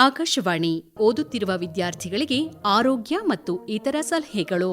ಆಕಾಶವಾಣಿ ಓದುತ್ತಿರುವ ವಿದ್ಯಾರ್ಥಿಗಳಿಗೆ ಆರೋಗ್ಯ ಮತ್ತು ಇತರ ಸಲಹೆಗಳು.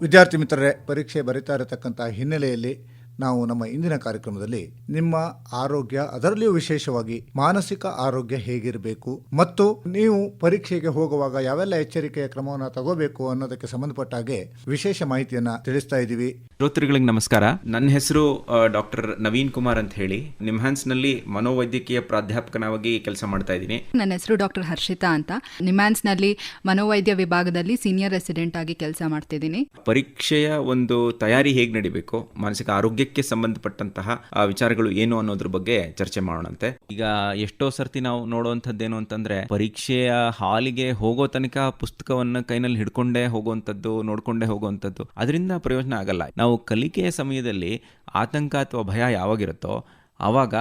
ವಿದ್ಯಾರ್ಥಿ ಮಿತ್ರರೇ ಪರೀಕ್ಷೆ ಬರಿತಾ ಇರತಕ್ಕಂತಹ ಹಿನ್ನೆಲೆಯಲ್ಲಿ ನಾವು ನಮ್ಮ ಇಂದಿನ ಕಾರ್ಯಕ್ರಮದಲ್ಲಿ ನಿಮ್ಮ ಆರೋಗ್ಯ ಅದರಲ್ಲಿಯೂ ವಿಶೇಷವಾಗಿ ಮಾನಸಿಕ ಆರೋಗ್ಯ ಹೇಗಿರಬೇಕು ಮತ್ತು ನೀವು ಪರೀಕ್ಷೆಗೆ ಹೋಗುವಾಗ ಯಾವೆಲ್ಲ ಎಚ್ಚರಿಕೆಯ ಕ್ರಮವನ್ನು ತಗೋಬೇಕು ಅನ್ನೋದಕ್ಕೆ ಸಂಬಂಧಪಟ್ಟ ಹಾಗೆ ವಿಶೇಷ ಮಾಹಿತಿಯನ್ನ ತಿಳಿಸ್ತಾ ಇದ್ದೀವಿ. ಶ್ರೋತೃಗಳಿಗೆ ನಮಸ್ಕಾರ. ನನ್ನ ಹೆಸರು ಡಾಕ್ಟರ್ ನವೀನ್ ಕುಮಾರ್ ಅಂತ ಹೇಳಿ. ನಿಮ್ಹಾನ್ಸ್ನಲ್ಲಿ ಮನೋವೈದ್ಯಕೀಯ ಪ್ರಾಧ್ಯಾಪಕನಾಗಿ ಕೆಲಸ ಮಾಡ್ತಾ ಇದ್ದೀನಿ. ನನ್ನ ಹೆಸರು ಡಾಕ್ಟರ್ ಹರ್ಷಿತಾ ಅಂತ. ನಿಮ್ಹಾನ್ಸ್ನಲ್ಲಿ ಮನೋವೈದ್ಯ ವಿಭಾಗದಲ್ಲಿ ಸೀನಿಯರ್ ರೆಸಿಡೆಂಟ್ ಆಗಿ ಕೆಲಸ ಮಾಡ್ತಿದ್ದೀನಿ. ಪರೀಕ್ಷೆಯ ಒಂದು ತಯಾರಿ ಹೇಗೆ ನಡಿಬೇಕು? ಮಾನಸಿಕ ಆರೋಗ್ಯಕ್ಕೆ ಸಂಬಂಧಪಟ್ಟಂತಹ ಆ, ವಿಚಾರಗಳು ಏನು ಅನ್ನೋದ್ರ ಬಗ್ಗೆ ಚರ್ಚೆ ಮಾಡೋಣಂತೆ. ಈಗ ಎಷ್ಟೋ ಸರ್ತಿ ನಾವು ನೋಡುವಂಥದ್ದೇನು ಅಂತಂದ್ರೆ ಪರೀಕ್ಷೆಯ ಹಾಲಿಗೆ ಹೋಗೋ ತನಕ ಪುಸ್ತಕವನ್ನ ಕೈನಲ್ಲಿ ಹಿಡ್ಕೊಂಡೇ ಹೋಗುವಂಥದ್ದು ನೋಡ್ಕೊಂಡೇ ಹೋಗುವಂಥದ್ದು ಅದರಿಂದ ಪ್ರಯೋಜನ ಆಗಲ್ಲ. ನಾವು ಕಲಿಕೆಯ ಸಮಯದಲ್ಲಿ ಆತಂಕ ಅಥವಾ ಭಯ ಯಾವಾಗಿರುತ್ತೋ ಆವಾಗ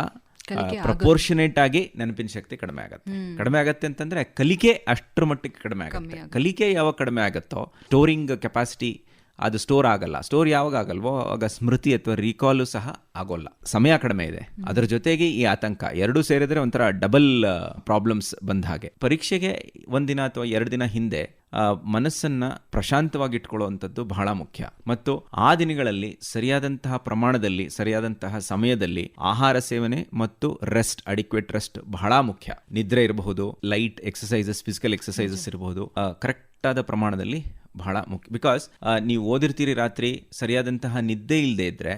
ಪ್ರಪೋರ್ಷನೇಟ್ ಆಗಿ ನೆನಪಿನ ಶಕ್ತಿ ಕಡಿಮೆ ಆಗುತ್ತೆ. ಕಡಿಮೆ ಆಗತ್ತೆ ಅಂತಂದ್ರೆ ಕಲಿಕೆ ಅಷ್ಟರ ಮಟ್ಟಿಗೆ ಕಡಿಮೆ ಆಗುತ್ತೆ. ಕಲಿಕೆ ಯಾವಾಗ ಕಡಿಮೆ ಆಗುತ್ತೋ ಸ್ಟೋರಿಂಗ್ ಕೆಪಾಸಿಟಿ ಅದು ಸ್ಟೋರ್ ಆಗಲ್ಲ. ಸ್ಟೋರ್ ಯಾವಾಗ ಆಗಲ್ವೋ, ಆಗ ಸ್ಮೃತಿ ಅಥವಾ ರೀಕಾಲು ಸಹ ಆಗೋಲ್ಲ. ಸಮಯ ಕಡಿಮೆ ಇದೆ. ಅದರ ಜೊತೆಗೆ ಈ ಆತಂಕ ಎರಡೂ ಸೇರಿದ್ರೆ ಒಂಥರ ಡಬಲ್ ಪ್ರಾಬ್ಲಮ್ಸ್ ಬಂದ ಹಾಗೆ. ಪರೀಕ್ಷೆಗೆ ಒಂದಿನ ಅಥವಾ ಎರಡು ದಿನ ಹಿಂದೆ ಮನಸ್ಸನ್ನ ಪ್ರಶಾಂತವಾಗಿ ಇಟ್ಕೊಳ್ಳುವಂಥದ್ದು ಬಹಳ ಮುಖ್ಯ. ಮತ್ತು ಆ ದಿನಗಳಲ್ಲಿ ಸರಿಯಾದಂತಹ ಪ್ರಮಾಣದಲ್ಲಿ, ಸರಿಯಾದಂತಹ ಸಮಯದಲ್ಲಿ ಆಹಾರ ಸೇವನೆ ಮತ್ತು ರೆಸ್ಟ್ ಅಡಿಕ್ವೇಟ್ ರೆಸ್ಟ್ ಬಹಳ ಮುಖ್ಯ. ನಿದ್ರೆ ಇರಬಹುದು ಲೈಟ್ ಎಕ್ಸಸೈಸಸ್ ಫಿಸಿಕಲ್ ಎಕ್ಸಸೈಸಸ್ ಇರಬಹುದು ಕರೆಕ್ಟ್ ಆದ ಪ್ರಮಾಣದಲ್ಲಿ ಬಹಳ ಮುಖ್ಯ ಬಿಕಾಸ್ ನೀವು ಓದಿರ್ತೀರಿ ರಾತ್ರಿ, ಸರಿಯಾದಂತಹ ನಿದ್ದೆ ಇಲ್ಲದೆ ಇದ್ದರೆ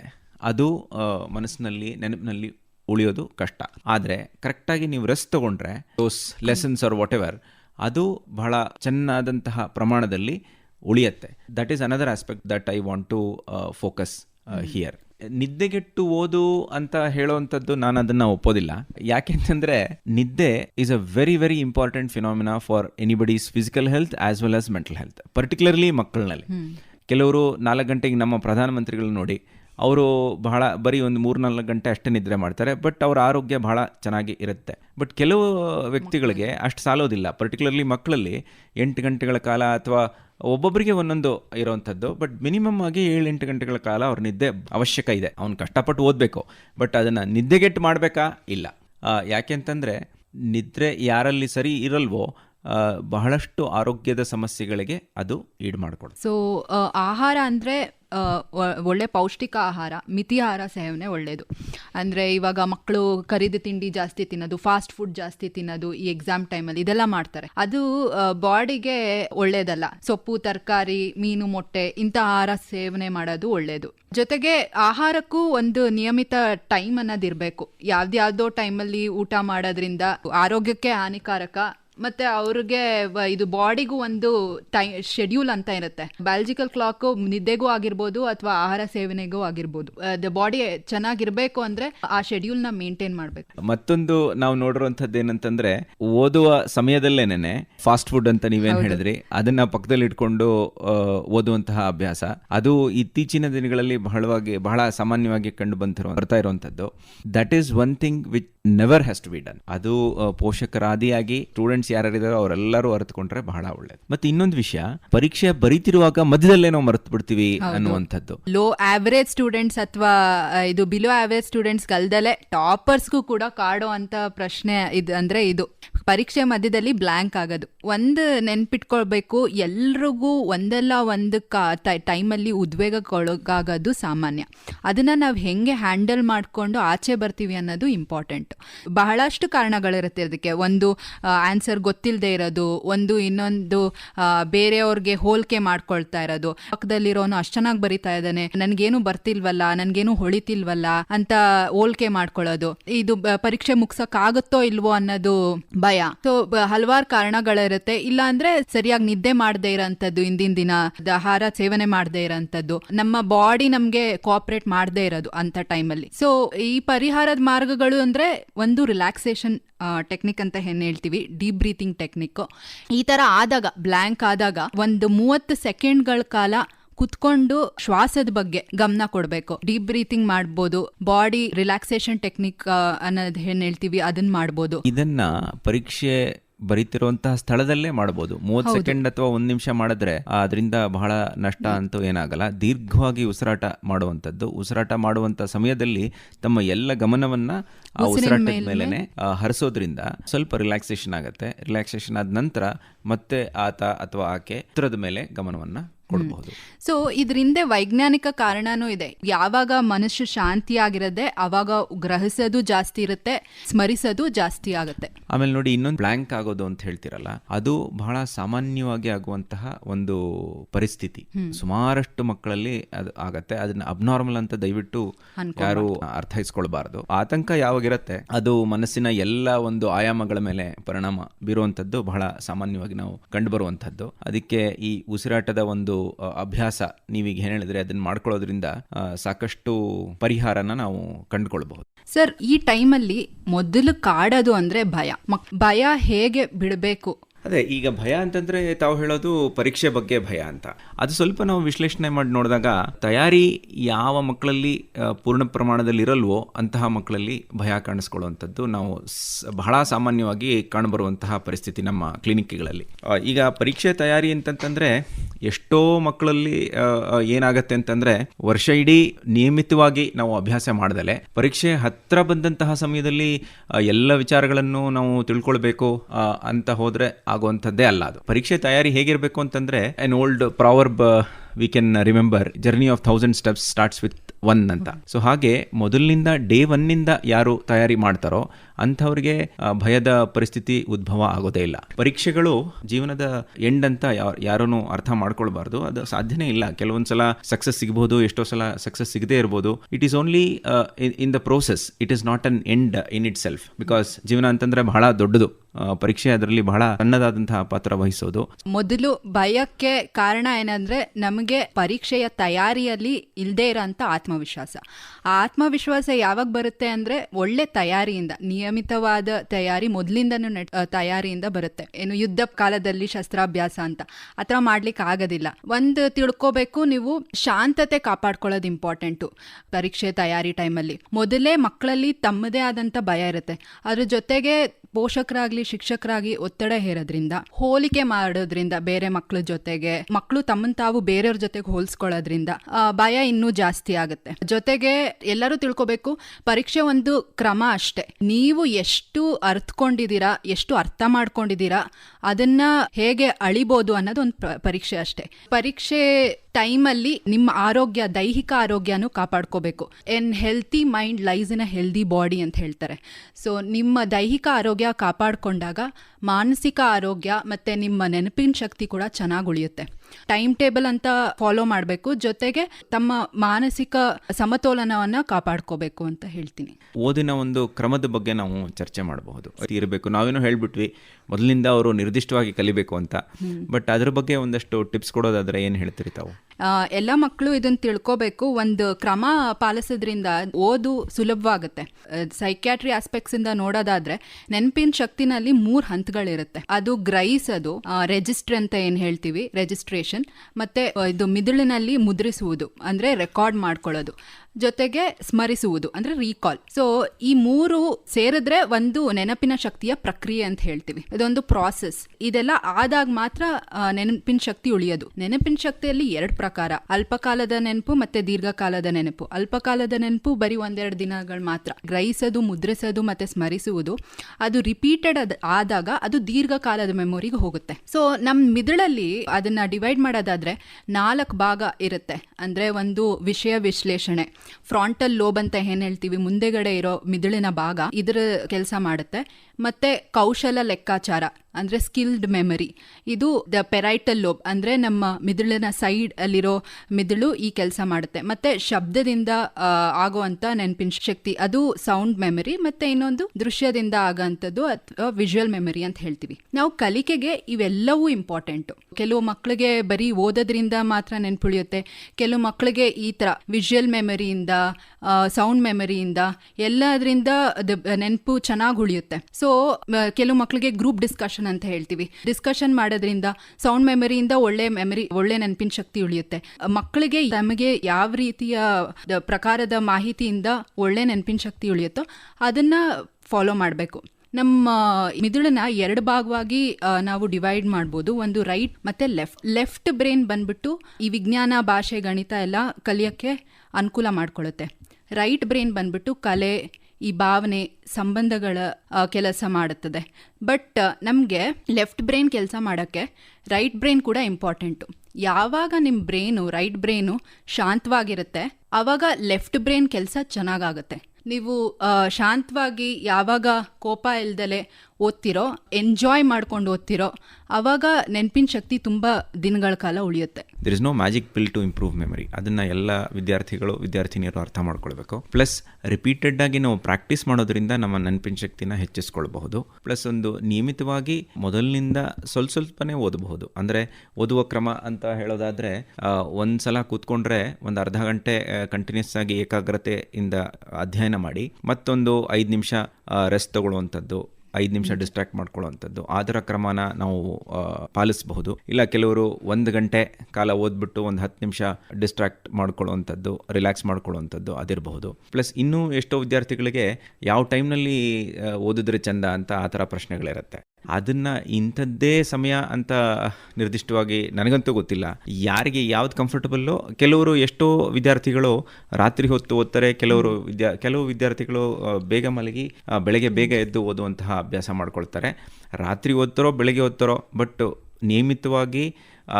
ಅದು ಮನಸ್ಸಿನಲ್ಲಿ, ನೆನಪಿನಲ್ಲಿ ಉಳಿಯೋದು ಕಷ್ಟ. ಆದರೆ ಕರೆಕ್ಟಾಗಿ ನೀವು ರೆಸ್ಟ್ ತಗೊಂಡ್ರೆ those lessons are whatever ಅದು ಬಹಳ ಚೆನ್ನಾದಂತಹ ಪ್ರಮಾಣದಲ್ಲಿ ಉಳಿಯತ್ತೆ. That is another aspect that I want to focus here ನಿದ್ದೆಗೆಟ್ಟು ಓದು ಅಂತ ಹೇಳುವಂಥದ್ದು ನಾನು ಅದನ್ನ ಒಪ್ಪೋದಿಲ್ಲ. ಯಾಕೆಂತಂದರೆ ನಿದ್ದೆ is a very very important phenomena for anybody's physical health as well as mental health particularly ಮಕ್ಕಳಲ್ಲಿ ಕೆಲವರು ನಾಲ್ಕು ಗಂಟೆಗೆ ನಮ್ಮ ಪ್ರಧಾನಮಂತ್ರಿಗಳು ನೋಡಿ ಅವರು ಬಹಳ ಬರೀ ಒಂದು ಮೂರ್ನಾಲ್ಕು ಗಂಟೆ ಅಷ್ಟೇ ನಿದ್ರೆ ಮಾಡ್ತಾರೆ ಬಟ್ ಅವರ ಆರೋಗ್ಯ ಬಹಳ ಚೆನ್ನಾಗಿ ಇರುತ್ತೆ. ಬಟ್ ಕೆಲವು ವ್ಯಕ್ತಿಗಳಿಗೆ ಅಷ್ಟು ಸಾಲೋದಿಲ್ಲ ಪರ್ಟಿಕ್ಯುಲರ್ಲಿ ಮಕ್ಕಳಲ್ಲಿ ಎಂಟು ಗಂಟೆಗಳ ಕಾಲ ಅಥವಾ ಒಬ್ಬೊಬ್ಬರಿಗೆ ಒಂದೊಂದು ಇರೋವಂಥದ್ದು ಬಟ್ ಮಿನಿಮಮ್ ಆಗಿ ಏಳು ಎಂಟು ಗಂಟೆಗಳ ಕಾಲ ಅವ್ರ ನಿದ್ದೆ ಅವಶ್ಯಕ ಇದೆ. ಅವ್ನು ಕಷ್ಟಪಟ್ಟು ಓದಬೇಕು ಬಟ್ ಅದನ್ನು ನಿದ್ದೆಗೆಟ್ಟು ಮಾಡಬೇಕಾ? ಇಲ್ಲ. ಆ, ಯಾಕೆಂತಂದರೆ ನಿದ್ರೆ ಯಾರಲ್ಲಿ ಸರಿ ಇರಲ್ವೋ ಬಹಳಷ್ಟು ಆರೋಗ್ಯದ ಸಮಸ್ಯೆಗಳಿಗೆ ಅದು ಈಡ್ ಮಾಡಿಕೊಡುತ್ತೆ. ಸೊ ಆಹಾರ ಅಂದರೆ ಒಳ್ಳೆ ಪೌಷ್ಟಿಕ ಆಹಾರ, ಮಿತಿ ಆಹಾರ ಸೇವನೆ ಒಳ್ಳೆಯದು ಅಂದರೆ ಇವಾಗ ಮಕ್ಕಳು ಕರಿದ ತಿಂಡಿ ಜಾಸ್ತಿ ತಿನ್ನೋದು ಫಾಸ್ಟ್ ಫುಡ್ ಜಾಸ್ತಿ ತಿನ್ನೋದು ಈ ಎಕ್ಸಾಮ್ ಟೈಮಲ್ಲಿ ಇದೆಲ್ಲ ಮಾಡ್ತಾರೆ. ಅದು ಬಾಡಿಗೆ ಒಳ್ಳೇದಲ್ಲ. ಸೊಪ್ಪು, ತರಕಾರಿ, ಮೀನು, ಮೊಟ್ಟೆ, ಇಂಥ ಆಹಾರ ಸೇವನೆ ಮಾಡೋದು ಒಳ್ಳೆಯದು ಜೊತೆಗೆ ಆಹಾರಕ್ಕೂ ಒಂದು ನಿಯಮಿತ ಟೈಮ್ ಅನ್ನೋದಿರಬೇಕು. ಯಾವ್ದ್ಯಾವ್ದೋ ಟೈಮಲ್ಲಿ ಊಟ ಮಾಡೋದ್ರಿಂದ ಆರೋಗ್ಯಕ್ಕೆ ಹಾನಿಕಾರಕ ಮತ್ತೆ ಅವ್ರಿಗೆ ಇದು ಬಾಡಿಗೂ ಒಂದು ಟೈ ಶೆಡ್ಯೂಲ್ ಅಂತ ಇರುತ್ತೆ. ಬಯಾಲಜಿಕಲ್ ಕ್ಲಾಕ್ ನಿದ್ದೆಗೂ ಆಗಿರ್ಬೋದು ಅಥವಾ ಆಹಾರ ಸೇವನೆಗೂ ಆಗಿರ್ಬೋದು. ದ ಬಾಡಿ ಚೆನ್ನಾಗಿರ್ಬೇಕು ಅಂದ್ರೆ ಆ ಶೆಡ್ಯೂಲ್ನ ಮೇಂಟೈನ್ ಮಾಡ್ಬೇಕು. ಮತ್ತೊಂದು ನಾವು ನೋಡಿರುವಂತದ್ದು ಏನಂತಂದ್ರೆ ಓದುವ ಸಮಯದಲ್ಲೇನೆ ಫಾಸ್ಟ್ ಫುಡ್ ಅಂತ ನೀವೇನ್ ಹೇಳಿದ್ರಿ ಅದನ್ನ ಪಕ್ಕದಲ್ಲಿ ಇಟ್ಕೊಂಡು ಓದುವಂತಹ ಅಭ್ಯಾಸ. ಅದು ಇತ್ತೀಚಿನ ದಿನಗಳಲ್ಲಿ ಬಹಳವಾಗಿ ಬಹಳ ಸಾಮಾನ್ಯವಾಗಿ ಕಂಡು ಬಂದಿರೋ ಬರ್ತಾ ಇರುವಂತದ್ದು that is one thing which never has to be done ಅದು ಪೋಷಕರಾದಿಯಾಗಿ ಸ್ಟೂಡೆಂಟ್ಸ್ ಯಾರ್ಯಾರಿದಾರೋ ಅವರೆಲ್ಲರೂ ಅರ್ಥಕೊಂಡ್ರೆ ಬಹಳ ಒಳ್ಳೇದು. ಮತ್ತೆ ಇನ್ನೊಂದು ವಿಷಯ ಪರೀಕ್ಷೆ ಬರೀತಿರುವಾಗ ಮಧ್ಯದಲ್ಲೇ ನಾವು ಮರೆತು ಬಿಡ್ತೀವಿ ಅನ್ನುವಂಥದ್ದು. ಲೋ ಆವರೇಜ್ ಸ್ಟೂಡೆಂಟ್ಸ್ ಅಥವಾ ಇದು ಬಿಲೋ ಆವರೇಜ್ ಸ್ಟೂಡೆಂಟ್ಸ್ ಅಲ್ದಲೆ ಟಾಪರ್ಸ್ಗೂ ಕೂಡ ಕಾಡೋ ಅಂತ ಪ್ರಶ್ನೆ ಇದು ಅಂದ್ರೆ ಇದು. ಪರೀಕ್ಷೆ ಮಧ್ಯದಲ್ಲಿ ಬ್ಲ್ಯಾಂಕ್ ಆಗೋದು. ಒಂದು ನೆನ್ಪಿಟ್ಕೊಳ್ಬೇಕು, ಎಲ್ರಿಗೂ ಒಂದಲ್ಲ ಒಂದು ಕಾ ಟೈಮಲ್ಲಿ ಉದ್ವೇಗಕ್ಕೊಳಗಾಗೋದು ಸಾಮಾನ್ಯ. ಅದನ್ನು ನಾವು ಹೆಂಗೆ ಹ್ಯಾಂಡಲ್ ಮಾಡಿಕೊಂಡು ಆಚೆ ಬರ್ತೀವಿ ಅನ್ನೋದು ಇಂಪಾರ್ಟೆಂಟ್ ಬಹಳಷ್ಟು ಕಾರಣಗಳಿರುತ್ತೆ ಅದಕ್ಕೆ ಒಂದು ಆನ್ಸರ್ ಗೊತ್ತಿಲ್ಲದೆ ಇರೋದು, ಒಂದು ಇನ್ನೊಂದು ಬೇರೆಯವ್ರಿಗೆ ಹೋಲಿಕೆ ಮಾಡ್ಕೊಳ್ತಾ ಇರೋದು. ಪಕ್ಕದಲ್ಲಿರೋನು ಅಷ್ಟು ಚೆನ್ನಾಗಿ ಬರಿತಾ ಇದ್ದಾನೆ, ನನಗೇನು ಬರ್ತಿಲ್ವಲ್ಲ, ನನಗೇನು ಹೊಳಿತಿಲ್ವಲ್ಲ ಅಂತ ಹೋಲಿಕೆ ಮಾಡ್ಕೊಳ್ಳೋದು. ಇದು ಪರೀಕ್ಷೆ ಮುಗ್ಸಕ್ ಆಗುತ್ತೋ ಇಲ್ವೋ ಅನ್ನೋದು ಭಯ. ಸೊ ಹಲವಾರು ಕಾರಣಗಳಿರುತ್ತೆ. ಇಲ್ಲ ಅಂದ್ರೆ ಸರಿಯಾಗಿ ನಿದ್ದೆ ಮಾಡದೇ ಇರೋಂಥದ್ದು ಇಂದಿನ ದಿನ ಆಹಾರ ಸೇವನೆ ಮಾಡದೇ ಇರೋಂಥದ್ದು. ನಮ್ಮ ಬಾಡಿ ನಮ್ಗೆ ಕೋಆಪರೇಟ್ ಮಾಡದೇ ಇರೋದು ಅಂತ ಟೈಮಲ್ಲಿ ಸೊ ಈ ಪರಿಹಾರದ ಮಾರ್ಗಗಳು ಅಂದ್ರೆ ಒಂದು ರಿಲ್ಯಾಕ್ಸೇಷನ್ ಟೆಕ್ನಿಕ್ ಅಂತ ಏನ್ ಹೇಳ್ತೀವಿ. ಡೀಪ್ ಬ್ರೀತಿಂಗ್ ಟೆಕ್ನಿಕ್ ಈ ತರ ಆದಾಗ ಬ್ಲ್ಯಾಂಕ್ ಆದಾಗ ಒಂದು ಮೂವತ್ತು ಸೆಕೆಂಡ್ಗಳ ಕಾಲ ಕುತ್ಕೊಂಡು ಶ್ವಾಸದ ಬಗ್ಗೆ ಗಮನ ಕೊಡಬೇಕು. ಡೀಪ್ ಬ್ರೀತಿಂಗ್ ಮಾಡ್ಬೋದು ಬಾಡಿ ರಿಲ್ಯಾಕ್ಸೇಷನ್ ಟೆಕ್ನಿಕ್ ಅನ್ನೋದು ಏನ್ ಹೇಳ್ತೀವಿ ಅದನ್ನ ಮಾಡ್ಬೋದು. ಇದನ್ನ ಪರೀಕ್ಷೆ ಬರೀತಿರುವಂತಹ ಸ್ಥಳದಲ್ಲೇ ಮಾಡಬಹುದು ಮೂವತ್ತು ಸೆಕೆಂಡ್ ಅಥವಾ ಒಂದ್ ನಿಮಿಷ ಮಾಡಿದ್ರೆ ಅದರಿಂದ ಬಹಳ ನಷ್ಟ ಅಂತೂ ಏನಾಗಲ್ಲ. ದೀರ್ಘವಾಗಿ ಉಸಿರಾಟ ಮಾಡುವಂತದ್ದು ಉಸಿರಾಟ ಮಾಡುವಂತ ಸಮಯದಲ್ಲಿ ತಮ್ಮ ಎಲ್ಲ ಗಮನವನ್ನ ಆ ಉಸಿರಾಟದ ಮೇಲೆನೆ ಹರಿಸೋದ್ರಿಂದ ಸ್ವಲ್ಪ ರಿಲ್ಯಾಕ್ಸೇಷನ್ ಆಗುತ್ತೆ. ರಿಲ್ಯಾಕ್ಸೇಷನ್ ಆದ ನಂತರ ಮತ್ತೆ ಆತ ಅಥವಾ ಆಕೆ ಉತ್ತರದ ಮೇಲೆ ಗಮನವನ್ನ ಕೊಡಬಹುದು ಸೊ ಇದರಿಂದ ವೈಜ್ಞಾನಿಕ ಕಾರಣನೂ ಇದೆ. ಯಾವಾಗ ಮನುಷ್ಯ ಶಾಂತಿಯಾಗಿರದೆ ಅವಾಗ ಗ್ರಹಿಸೋದು ಜಾಸ್ತಿ ಇರುತ್ತೆ ಸ್ಮರಿಸೋದು ಜಾಸ್ತಿ ಆಗುತ್ತೆ. ಆಮೇಲೆ ನೋಡಿ ಇನ್ನೊಂದು ಬ್ಲಾಂಕ್ ಆಗೋದು ಅಂತ ಹೇಳ್ತಿರಲ್ಲ ಅದು ಬಹಳ ಸಾಮಾನ್ಯವಾಗಿ ಆಗುವಂತಹ ಒಂದು ಪರಿಸ್ಥಿತಿ. ಸುಮಾರಷ್ಟು ಮಕ್ಕಳಲ್ಲಿ ಅದು ಆಗತ್ತೆ. ಅದನ್ನ ಅಬ್ನಾರ್ಮಲ್ ಅಂತ ದಯವಿಟ್ಟು ಯಾರು ಅರ್ಥೈಸ್ಕೊಳ್ಬಾರ್ದು. ಆತಂಕ ಯಾವಾಗಿರತ್ತೆ ಅದು ಮನಸ್ಸಿನ ಎಲ್ಲ ಒಂದು ಆಯಾಮಗಳ ಮೇಲೆ ಪರಿಣಾಮ ಬೀರುವಂತದ್ದು ಬಹಳ ಸಾಮಾನ್ಯವಾಗಿ ನಾವು ಕಂಡು ಬರುವಂತದ್ದು ಅದಕ್ಕೆ ಈ ಉಸಿರಾಟದ ಒಂದು ಅಭ್ಯಾಸ ನೀವೀಗ ಏನ್ ಹೇಳಿದ್ರೆ ಅದನ್ನ ಮಾಡ್ಕೊಳ್ಳೋದ್ರಿಂದ ಸಾಕಷ್ಟು ಪರಿಹಾರನ ನಾವು ಕಂಡುಕೊಳ್ಬಹುದು. ಸರ್, ಈ ಟೈಮಲ್ಲಿ ಮೊದಲು ಕಾಡೋದು ಅಂದ್ರೆ ಭಯ. ಭಯ ಹೇಗೆ ಬಿಡಬೇಕು? ಅದೇ, ಈಗ ಭಯ ಅಂತಂದ್ರೆ ತಾವು ಹೇಳೋದು ಪರೀಕ್ಷೆ ಬಗ್ಗೆ ಭಯ ಅಂತ. ಅದು ಸ್ವಲ್ಪ ನಾವು ವಿಶ್ಲೇಷಣೆ ಮಾಡಿ ನೋಡಿದಾಗ ತಯಾರಿ ಯಾವ ಮಕ್ಕಳಲ್ಲಿ ಪೂರ್ಣ ಪ್ರಮಾಣದಲ್ಲಿ ಇರಲ್ವೋ ಅಂತಹ ಮಕ್ಕಳಲ್ಲಿ ಭಯ ಕಾಣಿಸ್ಕೊಳ್ಳುವಂಥದ್ದು ನಾವು ಬಹಳ ಸಾಮಾನ್ಯವಾಗಿ ಕಾಣಬರುವಂತಹ ಪರಿಸ್ಥಿತಿ ನಮ್ಮ ಕ್ಲಿನಿಕ್ಗಳಲ್ಲಿ ಈಗ ಪರೀಕ್ಷೆ ತಯಾರಿ ಅಂತಂತಂದ್ರೆ ಎಷ್ಟೋ ಮಕ್ಕಳಲ್ಲಿ ಏನಾಗತ್ತೆ ಅಂತಂದ್ರೆ ವರ್ಷ ಇಡೀ ನಿಯಮಿತವಾಗಿ ನಾವು ಅಭ್ಯಾಸ ಮಾಡ್ದಲೆ, ಪರೀಕ್ಷೆ ಹತ್ತಿರ ಬಂದಂತಹ ಸಮಯದಲ್ಲಿ ಎಲ್ಲ ವಿಚಾರಗಳನ್ನು ನಾವು ತಿಳ್ಕೊಳ್ಬೇಕು ಅಂತ ಹೋದ್ರೆ ಆಗುವಂಥದ್ದೇ ಅಲ್ಲ ಅದು. ಪರೀಕ್ಷೆ ತಯಾರಿ ಹೇಗಿರಬೇಕು ಅಂತಂದರೆ an old proverb we can remember journey of thousand steps starts with one ಅಂತ. ಸೊ ಹಾಗೆ ಮೊದಲಿನಿಂದ ಡೇ ಒನ್ನಿಂದ ಯಾರು ತಯಾರಿ ಮಾಡ್ತಾರೋ ಅಂಥವ್ರಿಗೆ ಭಯದ ಪರಿಸ್ಥಿತಿ ಉದ್ಭವ ಆಗೋದೇ ಇಲ್ಲ. ಪರೀಕ್ಷೆಗಳು ಜೀವನದ ಎಂಡ್ ಅಂತ ಯಾರೂ ಅರ್ಥ ಮಾಡ್ಕೊಳ್ಬಾರ್ದು. ಅದು ಸಾಧ್ಯನೇ ಇಲ್ಲ. ಕೆಲವೊಂದ್ಸಲ ಸಕ್ಸಸ್ ಸಿಗಬಹುದು ಎಷ್ಟೋ ಸಲ ಸಕ್ಸಸ್ ಸಿಗದೇ ಇರ್ಬೋದು. It is only in the process it is not an end in itself because ಜೀವನ ಅಂತಂದ್ರೆ ಬಹಳ ದೊಡ್ಡದು. ಪರೀಕ್ಷೆ ಅದರಲ್ಲಿ ಬಹಳ ಸಣ್ಣದಾದಂತಹ ಪಾತ್ರ ವಹಿಸೋದು. ಮೊದಲು ಭಯಕ್ಕೆ ಕಾರಣ ಏನಂದ್ರೆ ನಮಗೆ ಪರೀಕ್ಷೆಯ ತಯಾರಿಯಲ್ಲಿ ಇಲ್ಲದೆ ಇರೋಂಥ ಆತ್ಮವಿಶ್ವಾಸ. ಆ ಆತ್ಮವಿಶ್ವಾಸ ಯಾವಾಗ ಬರುತ್ತೆ ಅಂದ್ರೆ ಒಳ್ಳೆ ತಯಾರಿಯಿಂದ ನಿಯಮಿತವಾದ ತಯಾರಿ ಮೊದಲಿಂದನೂ ನೆಟ್ ತಯಾರಿಯಿಂದ ಬರುತ್ತೆ. ಏನು ಯುದ್ಧ ಕಾಲದಲ್ಲಿ ಶಸ್ತ್ರಾಭ್ಯಾಸ ಅಂತ. ಆ ಥರ ಮಾಡ್ಲಿಕ್ಕೆ ಆಗೋದಿಲ್ಲ. ಒಂದು ತಿಳ್ಕೋಬೇಕು ನೀವು, ಶಾಂತತೆ ಕಾಪಾಡ್ಕೊಳ್ಳೋದು ಇಂಪಾರ್ಟೆಂಟು ಪರೀಕ್ಷೆ, ತಯಾರಿ ಟೈಮಲ್ಲಿ ಮೊದಲೇ ಮಕ್ಕಳಲ್ಲಿ ತಮ್ಮದೇ ಆದಂಥ ಭಯ ಇರುತ್ತೆ. ಅದ್ರ ಜೊತೆಗೆ ಪೋಷಕರಾಗ್ಲಿ ಶಿಕ್ಷಕರಾಗಿ ಒತ್ತಡ ಹೇರೋದ್ರಿಂದ, ಹೋಲಿಕೆ ಮಾಡೋದ್ರಿಂದ ಬೇರೆ ಮಕ್ಕಳ ಜೊತೆಗೆ ಮಕ್ಕಳು ತಮ್ಮನ್ ತಾವು ಬೇರೆಯವ್ರ ಜೊತೆಗೆ ಹೋಲಿಸ್ಕೊಳ್ಳೋದ್ರಿಂದ ಭಯ ಇನ್ನೂ ಜಾಸ್ತಿ ಆಗುತ್ತೆ. ಜೊತೆಗೆ ಎಲ್ಲರೂ ತಿಳ್ಕೊಬೇಕು, ಪರೀಕ್ಷೆ ಒಂದು ಕ್ರಮ ಅಷ್ಟೇ. ನೀವು ಎಷ್ಟು ಅರ್ಥಕೊಂಡಿದ್ದೀರಾ ಎಷ್ಟು ಅರ್ಥ ಮಾಡ್ಕೊಂಡಿದ್ದೀರಾ ಅದನ್ನ ಹೇಗೆ ಅಳಿಬೋದು ಅನ್ನೋದು ಒಂದು ಪರೀಕ್ಷೆ ಅಷ್ಟೇ. ಪರೀಕ್ಷೆ ಟೈಮಲ್ಲಿ ನಿಮ್ಮ ಆರೋಗ್ಯ, ದೈಹಿಕ ಆರೋಗ್ಯನೂ ಕಾಪಾಡ್ಕೋಬೇಕು. An healthy mind lies in a healthy body ಅಂತ ಹೇಳ್ತಾರೆ. ಸೊ ನಿಮ್ಮ ದೈಹಿಕ ಆರೋಗ್ಯ ಕಾಪಾಡಿಕೊಂಡಾಗ ಮಾನಸಿಕ ಆರೋಗ್ಯ ಮತ್ತು ನಿಮ್ಮ ನೆನಪಿನ ಶಕ್ತಿ ಕೂಡ ಚೆನ್ನಾಗಿ ಉಳಿಯುತ್ತೆ. ಟೈಮ್ ಟೇಬಲ್ ಅಂತ ಫಾಲೋ ಮಾಡಬೇಕು. ಜೊತೆಗೆ ತಮ್ಮ ಮಾನಸಿಕ ಸಮತೋಲನವನ್ನು ಕಾಪಾಡ್ಕೋಬೇಕು ಅಂತ ಹೇಳ್ತೀನಿ. ಓದಿನ ಒಂದು ಕ್ರಮದ ಬಗ್ಗೆ ನಾವು ಚರ್ಚೆ ಮಾಡಬಹುದು. ಇರಬೇಕು. ನಾವೇನೋ ಹೇಳ್ಬಿಟ್ವಿ ಮೊದಲಿಂದ ಅವರು ನಿರ್ದಿಷ್ಟವಾಗಿ ಕಲಿಬೇಕು ಅಂತ. ಬಟ್ ಅದ್ರ ಬಗ್ಗೆ ಒಂದಷ್ಟು ಟಿಪ್ಸ್ ಕೊಡೋದಾದ್ರೆ ಏನು ಹೇಳ್ತೀರಿ ತಾವು? ಎಲ್ಲ ಮಕ್ಕಳು ಇದನ್ನ ತಿಳ್ಕೋಬೇಕು. ಒಂದು ಕ್ರಮ ಪಾಲಿಸೋದ್ರಿಂದ ಓದು ಸುಲಭವಾಗುತ್ತೆ. ಸೈಕ್ಯಾಟ್ರಿ ಆಸ್ಪೆಕ್ಟ್ಸ್ ಇಂದ ನೋಡೋದಾದ್ರೆ ನೆನಪಿನ ಶಕ್ತಿನಲ್ಲಿ ಮೂರು ಹಂತಗಳಿರುತ್ತೆ. ಅದು ಗ್ರಹಿಸೋದು ರೆಜಿಸ್ಟ್ರ್ ಅಂತ ಏನು ಹೇಳ್ತೀವಿ? ರೆಜಿಸ್ಟ್ರೇಷನ್ ಮತ್ತೆ ಇದು ಮಿದುಳಿನಲ್ಲಿ ಮುದ್ರಿಸುವುದು. ಅಂದ್ರೆ ರೆಕಾರ್ಡ್ ಮಾಡ್ಕೊಳ್ಳೋದು. ಜೊತೆಗೆ ಸ್ಮರಿಸುವುದು, ಅಂದ್ರೆ ರೀಕಾಲ್ ಸೊ ಈ ಮೂರು ಸೇರಿದ್ರೆ ಒಂದು ನೆನಪಿನ ಶಕ್ತಿಯ ಪ್ರಕ್ರಿಯೆ ಅಂತ ಹೇಳ್ತೀವಿ. ಇದೊಂದು ಪ್ರಾಸೆಸ್ ಇದೆಲ್ಲ ಆದಾಗ ಮಾತ್ರ ನೆನಪಿನ ಶಕ್ತಿ ಉಳಿಯೋದು. ನೆನಪಿನ ಶಕ್ತಿಯಲ್ಲಿ ಎರಡು ಪ್ರಕಾರ. ಅಲ್ಪಕಾಲದ ನೆನಪು ಮತ್ತೆ ದೀರ್ಘಕಾಲದ ನೆನಪು. ಅಲ್ಪಕಾಲದ ನೆನಪು ಬರೀ ಒಂದೆರಡು ದಿನಗಳು ಮಾತ್ರ. ಗ್ರಹಿಸೋದು, ಮುದ್ರಿಸೋದು ಮತ್ತೆ ಸ್ಮರಿಸುವುದು, ಅದು ರಿಪೀಟೆಡ್ ಆದಾಗ ಅದು ದೀರ್ಘಕಾಲದ ಮೆಮೊರಿಗೆ ಹೋಗುತ್ತೆ. ಸೊ ನಮ್ಮ ಮಿದುಳಲ್ಲಿ ಅದನ್ನ ಡಿವೈಡ್ ಮಾಡೋದಾದ್ರೆ ನಾಲ್ಕು ಭಾಗ ಇರುತ್ತೆ. ಅಂದ್ರೆ ಒಂದು ವಿಷಯ ವಿಶ್ಲೇಷಣೆ. ಫ್ರಾಂಟಲ್ ಲೋಬ್ ಅಂತ ಏನ್ ಹೇಳ್ತೀವಿ? ಮುಂದೆಗಡೆ ಇರೋ ಮಿದುಳಿನ ಭಾಗ ಇದ್ರ ಕೆಲಸ ಮಾಡುತ್ತೆ. ಮತ್ತೆ ಕೌಶಲ ಲೆಕ್ಕಾಚಾರ. ಅಂದ್ರೆ ಸ್ಕಿಲ್ಡ್ ಮೆಮರಿ ಇದು ದ ಪೆರೈಟಲ್ ಲೋಬ್ ಅಂದ್ರೆ ನಮ್ಮ ಮಿದುಳಿನ ಸೈಡ್ ಅಲ್ಲಿರೋ ಮಿದುಳು ಈ ಕೆಲಸ ಮಾಡುತ್ತೆ. ಮತ್ತೆ ಶಬ್ದದಿಂದ ಆಗೋವಂಥ ನೆನಪಿನ ಶಕ್ತಿ, ಅದು ಸೌಂಡ್ ಮೆಮರಿ ಮತ್ತೆ ಇನ್ನೊಂದು ದೃಶ್ಯದಿಂದ ಆಗೋಂಥದ್ದು ಅಥವಾ ವಿಜುವಲ್ ಮೆಮರಿ ಅಂತ ಹೇಳ್ತೀವಿ. ನಾವು ಕಲಿಕೆಗೆ ಇವೆಲ್ಲವೂ ಇಂಪಾರ್ಟೆಂಟು ಕೆಲವು ಮಕ್ಕಳಿಗೆ ಬರೀ ಓದೋದ್ರಿಂದ ಮಾತ್ರ ನೆನಪುಳಿಯುತ್ತೆ. ಕೆಲವು ಮಕ್ಕಳಿಗೆ ಈ ಥರ ವಿಜುವಲ್ ಮೆಮರಿಯಿಂದ ಸೌಂಡ್ ಮೆಮರಿಯಿಂದ ಎಲ್ಲದರಿಂದ ನೆನಪು ಚೆನ್ನಾಗಿ ಉಳಿಯುತ್ತೆ. ಸೊ ಕೆಲವು ಮಕ್ಕಳಿಗೆ ಗ್ರೂಪ್ ಡಿಸ್ಕಷನ್ ಅಂತ ಹೇಳ್ತೀವಿ. ಡಿಸ್ಕಷನ್ ಮಾಡೋದ್ರಿಂದ ಸೌಂಡ್ ಮೆಮರಿಯಿಂದ ಒಳ್ಳೆ ಮೆಮರಿ ಒಳ್ಳೆ ನೆನಪಿನ ಶಕ್ತಿ ಉಳಿಯುತ್ತೆ. ಮಕ್ಕಳಿಗೆ ತಮಗೆ ಯಾವ ರೀತಿಯ ಪ್ರಕಾರದ ಮಾಹಿತಿಯಿಂದ ಒಳ್ಳೆ ನೆನಪಿನ ಶಕ್ತಿ ಉಳಿಯುತ್ತೋ ಅದನ್ನ ಫಾಲೋ ಮಾಡಬೇಕು. ನಮ್ಮ ಮಿದುಳನ್ನ ಎರಡು ಭಾಗವಾಗಿ ನಾವು ಡಿವೈಡ್ ಮಾಡ್ಬೋದು. ಒಂದು ರೈಟ್ ಮತ್ತೆ ಲೆಫ್ಟ್ ಲೆಫ್ಟ್ ಬ್ರೈನ್ ಬಂದ್ಬಿಟ್ಟು ಈ ವಿಜ್ಞಾನ, ಭಾಷೆ, ಗಣಿತ ಎಲ್ಲ ಕಲಿಯೋಕ್ಕೆ ಅನುಕೂಲ ಮಾಡ್ಕೊಳ್ಳುತ್ತೆ ರೈಟ್ ಬ್ರೈನ್ ಬಂದ್ಬಿಟ್ಟು ಕಲೆ ಈ ಭಾವನೆ ಸಂಬಂಧಗಳ ಕೆಲಸ ಮಾಡುತ್ತದೆ. ಬಟ್ ನಮಗೆ ಲೆಫ್ಟ್ ಬ್ರೈನ್ ಕೆಲಸ ಮಾಡೋಕ್ಕೆ ರೈಟ್ ಬ್ರೈನ್ ಕೂಡ ಇಂಪಾರ್ಟೆಂಟು ಯಾವಾಗ ನಿಮ್ಮ ಬ್ರೈನು ರೈಟ್ ಬ್ರೈನು ಶಾಂತವಾಗಿರುತ್ತೆ ಆವಾಗ ಲೆಫ್ಟ್ ಬ್ರೈನ್ ಕೆಲಸ ಚೆನ್ನಾಗಾಗುತ್ತೆ. ನೀವು ಶಾಂತವಾಗಿ ಯಾವಾಗ ಕೋಪ ಇಲ್ದಲೆ ಓದ್ತಿರೋ ಎಂಜಾಯ್ ಮಾಡ್ಕೊಂಡು ಓದ್ತಿರೋ ಆವಾಗ ನೆನಪಿನ ಶಕ್ತಿ ತುಂಬ ದಿನಗಳ ಕಾಲ ಉಳಿಯುತ್ತೆ. There is no magic pill to improve memory ಅದನ್ನ ಎಲ್ಲ ವಿದ್ಯಾರ್ಥಿಗಳು, ವಿದ್ಯಾರ್ಥಿನಿಯರು ಅರ್ಥ ಮಾಡ್ಕೊಳ್ಬೇಕು. ಪ್ಲಸ್ ರಿಪೀಟೆಡ್ ಆಗಿ ನಾವು ಪ್ರಾಕ್ಟೀಸ್ ಮಾಡೋದ್ರಿಂದ ನಮ್ಮ ನೆನಪಿನ ಶಕ್ತಿನ ಹೆಚ್ಚಿಸ್ಕೊಳ್ಬಹುದು. ಪ್ಲಸ್ ಒಂದು ನಿಯಮಿತವಾಗಿ ಮೊದಲಿನಿಂದ ಸ್ವಲ್ಪ ಸ್ವಲ್ಪನೇ ಓದಬಹುದು. ಅಂದರೆ, ಓದುವ ಕ್ರಮ ಅಂತ ಹೇಳೋದಾದ್ರೆ ಒಂದ್ಸಲ ಸಲ ಕೂತ್ಕೊಂಡ್ರೆ ಒಂದು ಅರ್ಧ ಗಂಟೆ ಕಂಟಿನ್ಯೂಸ್ ಆಗಿ ಏಕಾಗ್ರತೆಯಿಂದ ಅಧ್ಯಯನ ಮಾಡಿ, ಮತ್ತೊಂದು ಐದು ನಿಮಿಷ ರೆಸ್ಟ್ ತಗೊಳ್ಳುವಂಥದ್ದು. ಐದು ನಿಮಿಷ ಡಿಸ್ಟ್ರಾಕ್ಟ್ ಮಾಡ್ಕೊಳ್ಳುವಂಥದ್ದು. ಥರ ಕ್ರಮನ ನಾವು ಆ, ಪಾಲಿಸಬಹುದು. ಇಲ್ಲ ಕೆಲವರು ಒಂದು ಗಂಟೆ ಕಾಲ ಓದ್ಬಿಟ್ಟು ಒಂದು ಹತ್ತು ನಿಮಿಷ ಡಿಸ್ಟ್ರಾಕ್ಟ್ ಮಾಡ್ಕೊಳ್ಳುವಂಥದ್ದು ರಿಲ್ಯಾಕ್ಸ್ ಮಾಡ್ಕೊಳ್ಳುವಂಥದ್ದು ಅದಿರಬಹುದು. ಪ್ಲಸ್ ಇನ್ನೂ ಎಷ್ಟೋ ವಿದ್ಯಾರ್ಥಿಗಳಿಗೆ ಯಾವ ಟೈಮ್ನಲ್ಲಿ ಓದಿದ್ರೆ ಚಂದ ಅಂತ ಆ ಥರ ಪ್ರಶ್ನೆಗಳಿರುತ್ತೆ. ಅದನ್ನ ಇಂಥದ್ದೇ ಸಮಯ ಅಂತ ನಿರ್ದಿಷ್ಟವಾಗಿ ನನಗಂತೂ ಗೊತ್ತಿಲ್ಲ. ಯಾರಿಗೆ ಯಾವ್ದು ಕಂಫರ್ಟಬಲ್ಲು ಕೆಲವರು ಎಷ್ಟೋ ವಿದ್ಯಾರ್ಥಿಗಳು ರಾತ್ರಿ ಹೊತ್ತು ಓದ್ತಾರೆ, ಕೆಲವರು ವಿದ್ಯಾ, ಕೆಲವು ವಿದ್ಯಾರ್ಥಿಗಳು ಬೇಗ ಮಲಗಿ ಬೆಳಗ್ಗೆ ಬೇಗ ಎದ್ದು ಓದುವಂತಹ ಅಭ್ಯಾಸ ಮಾಡ್ಕೊಳ್ತಾರೆ. ರಾತ್ರಿ ಓದ್ತಾರೋ, ಬೆಳಗ್ಗೆ ಓದ್ತಾರೋ, ಬಟ್ ನಿಯಮಿತವಾಗಿ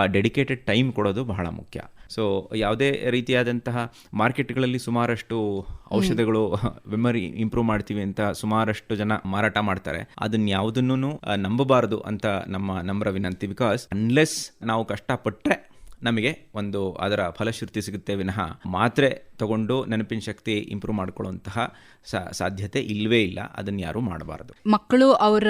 ಡೆಡಿಕೇಟೆಡ್ ಟೈಮ್ ಕೊಡೋದು ಬಹಳ ಮುಖ್ಯ. ಸೊ ಯಾವುದೇ ರೀತಿಯಾದಂತಹ ಮಾರ್ಕೆಟ್ಗಳಲ್ಲಿ ಸುಮಾರಷ್ಟು ಔಷಧಗಳು ಮೆಮರಿ ಇಂಪ್ರೂವ್ ಮಾಡ್ತೀವಿ ಅಂತ ಸುಮಾರಷ್ಟು ಜನ ಮಾರಾಟ ಮಾಡ್ತಾರೆ. ಅದನ್ನ ಯಾವುದನ್ನು ನಂಬಬಾರದು ಅಂತ ನಮ್ಮ ನಮ್ರ ವಿನಂತಿ ಬಿಕಾಸ್ ಅನ್ಲೆಸ್ ನಾವು ಕಷ್ಟಪಟ್ಟರೆ ನಮಗೆ ಒಂದು ಅದರ ಫಲಶ್ರುತಿ ಸಿಗುತ್ತೆ ವಿನಃ ಮಾತ್ರೆ ತಗೊಂಡು ನೆನಪಿನ ಶಕ್ತಿ ಇಂಪ್ರೂವ್ ಮಾಡ್ಕೊಳ್ಳುವಂತಹ ಸಾಧ್ಯತೆ ಇಲ್ಲವೇ ಇಲ್ಲ. ಅದನ್ನು ಯಾರೂ ಮಾಡಬಾರದು. ಮಕ್ಕಳು ಅವರ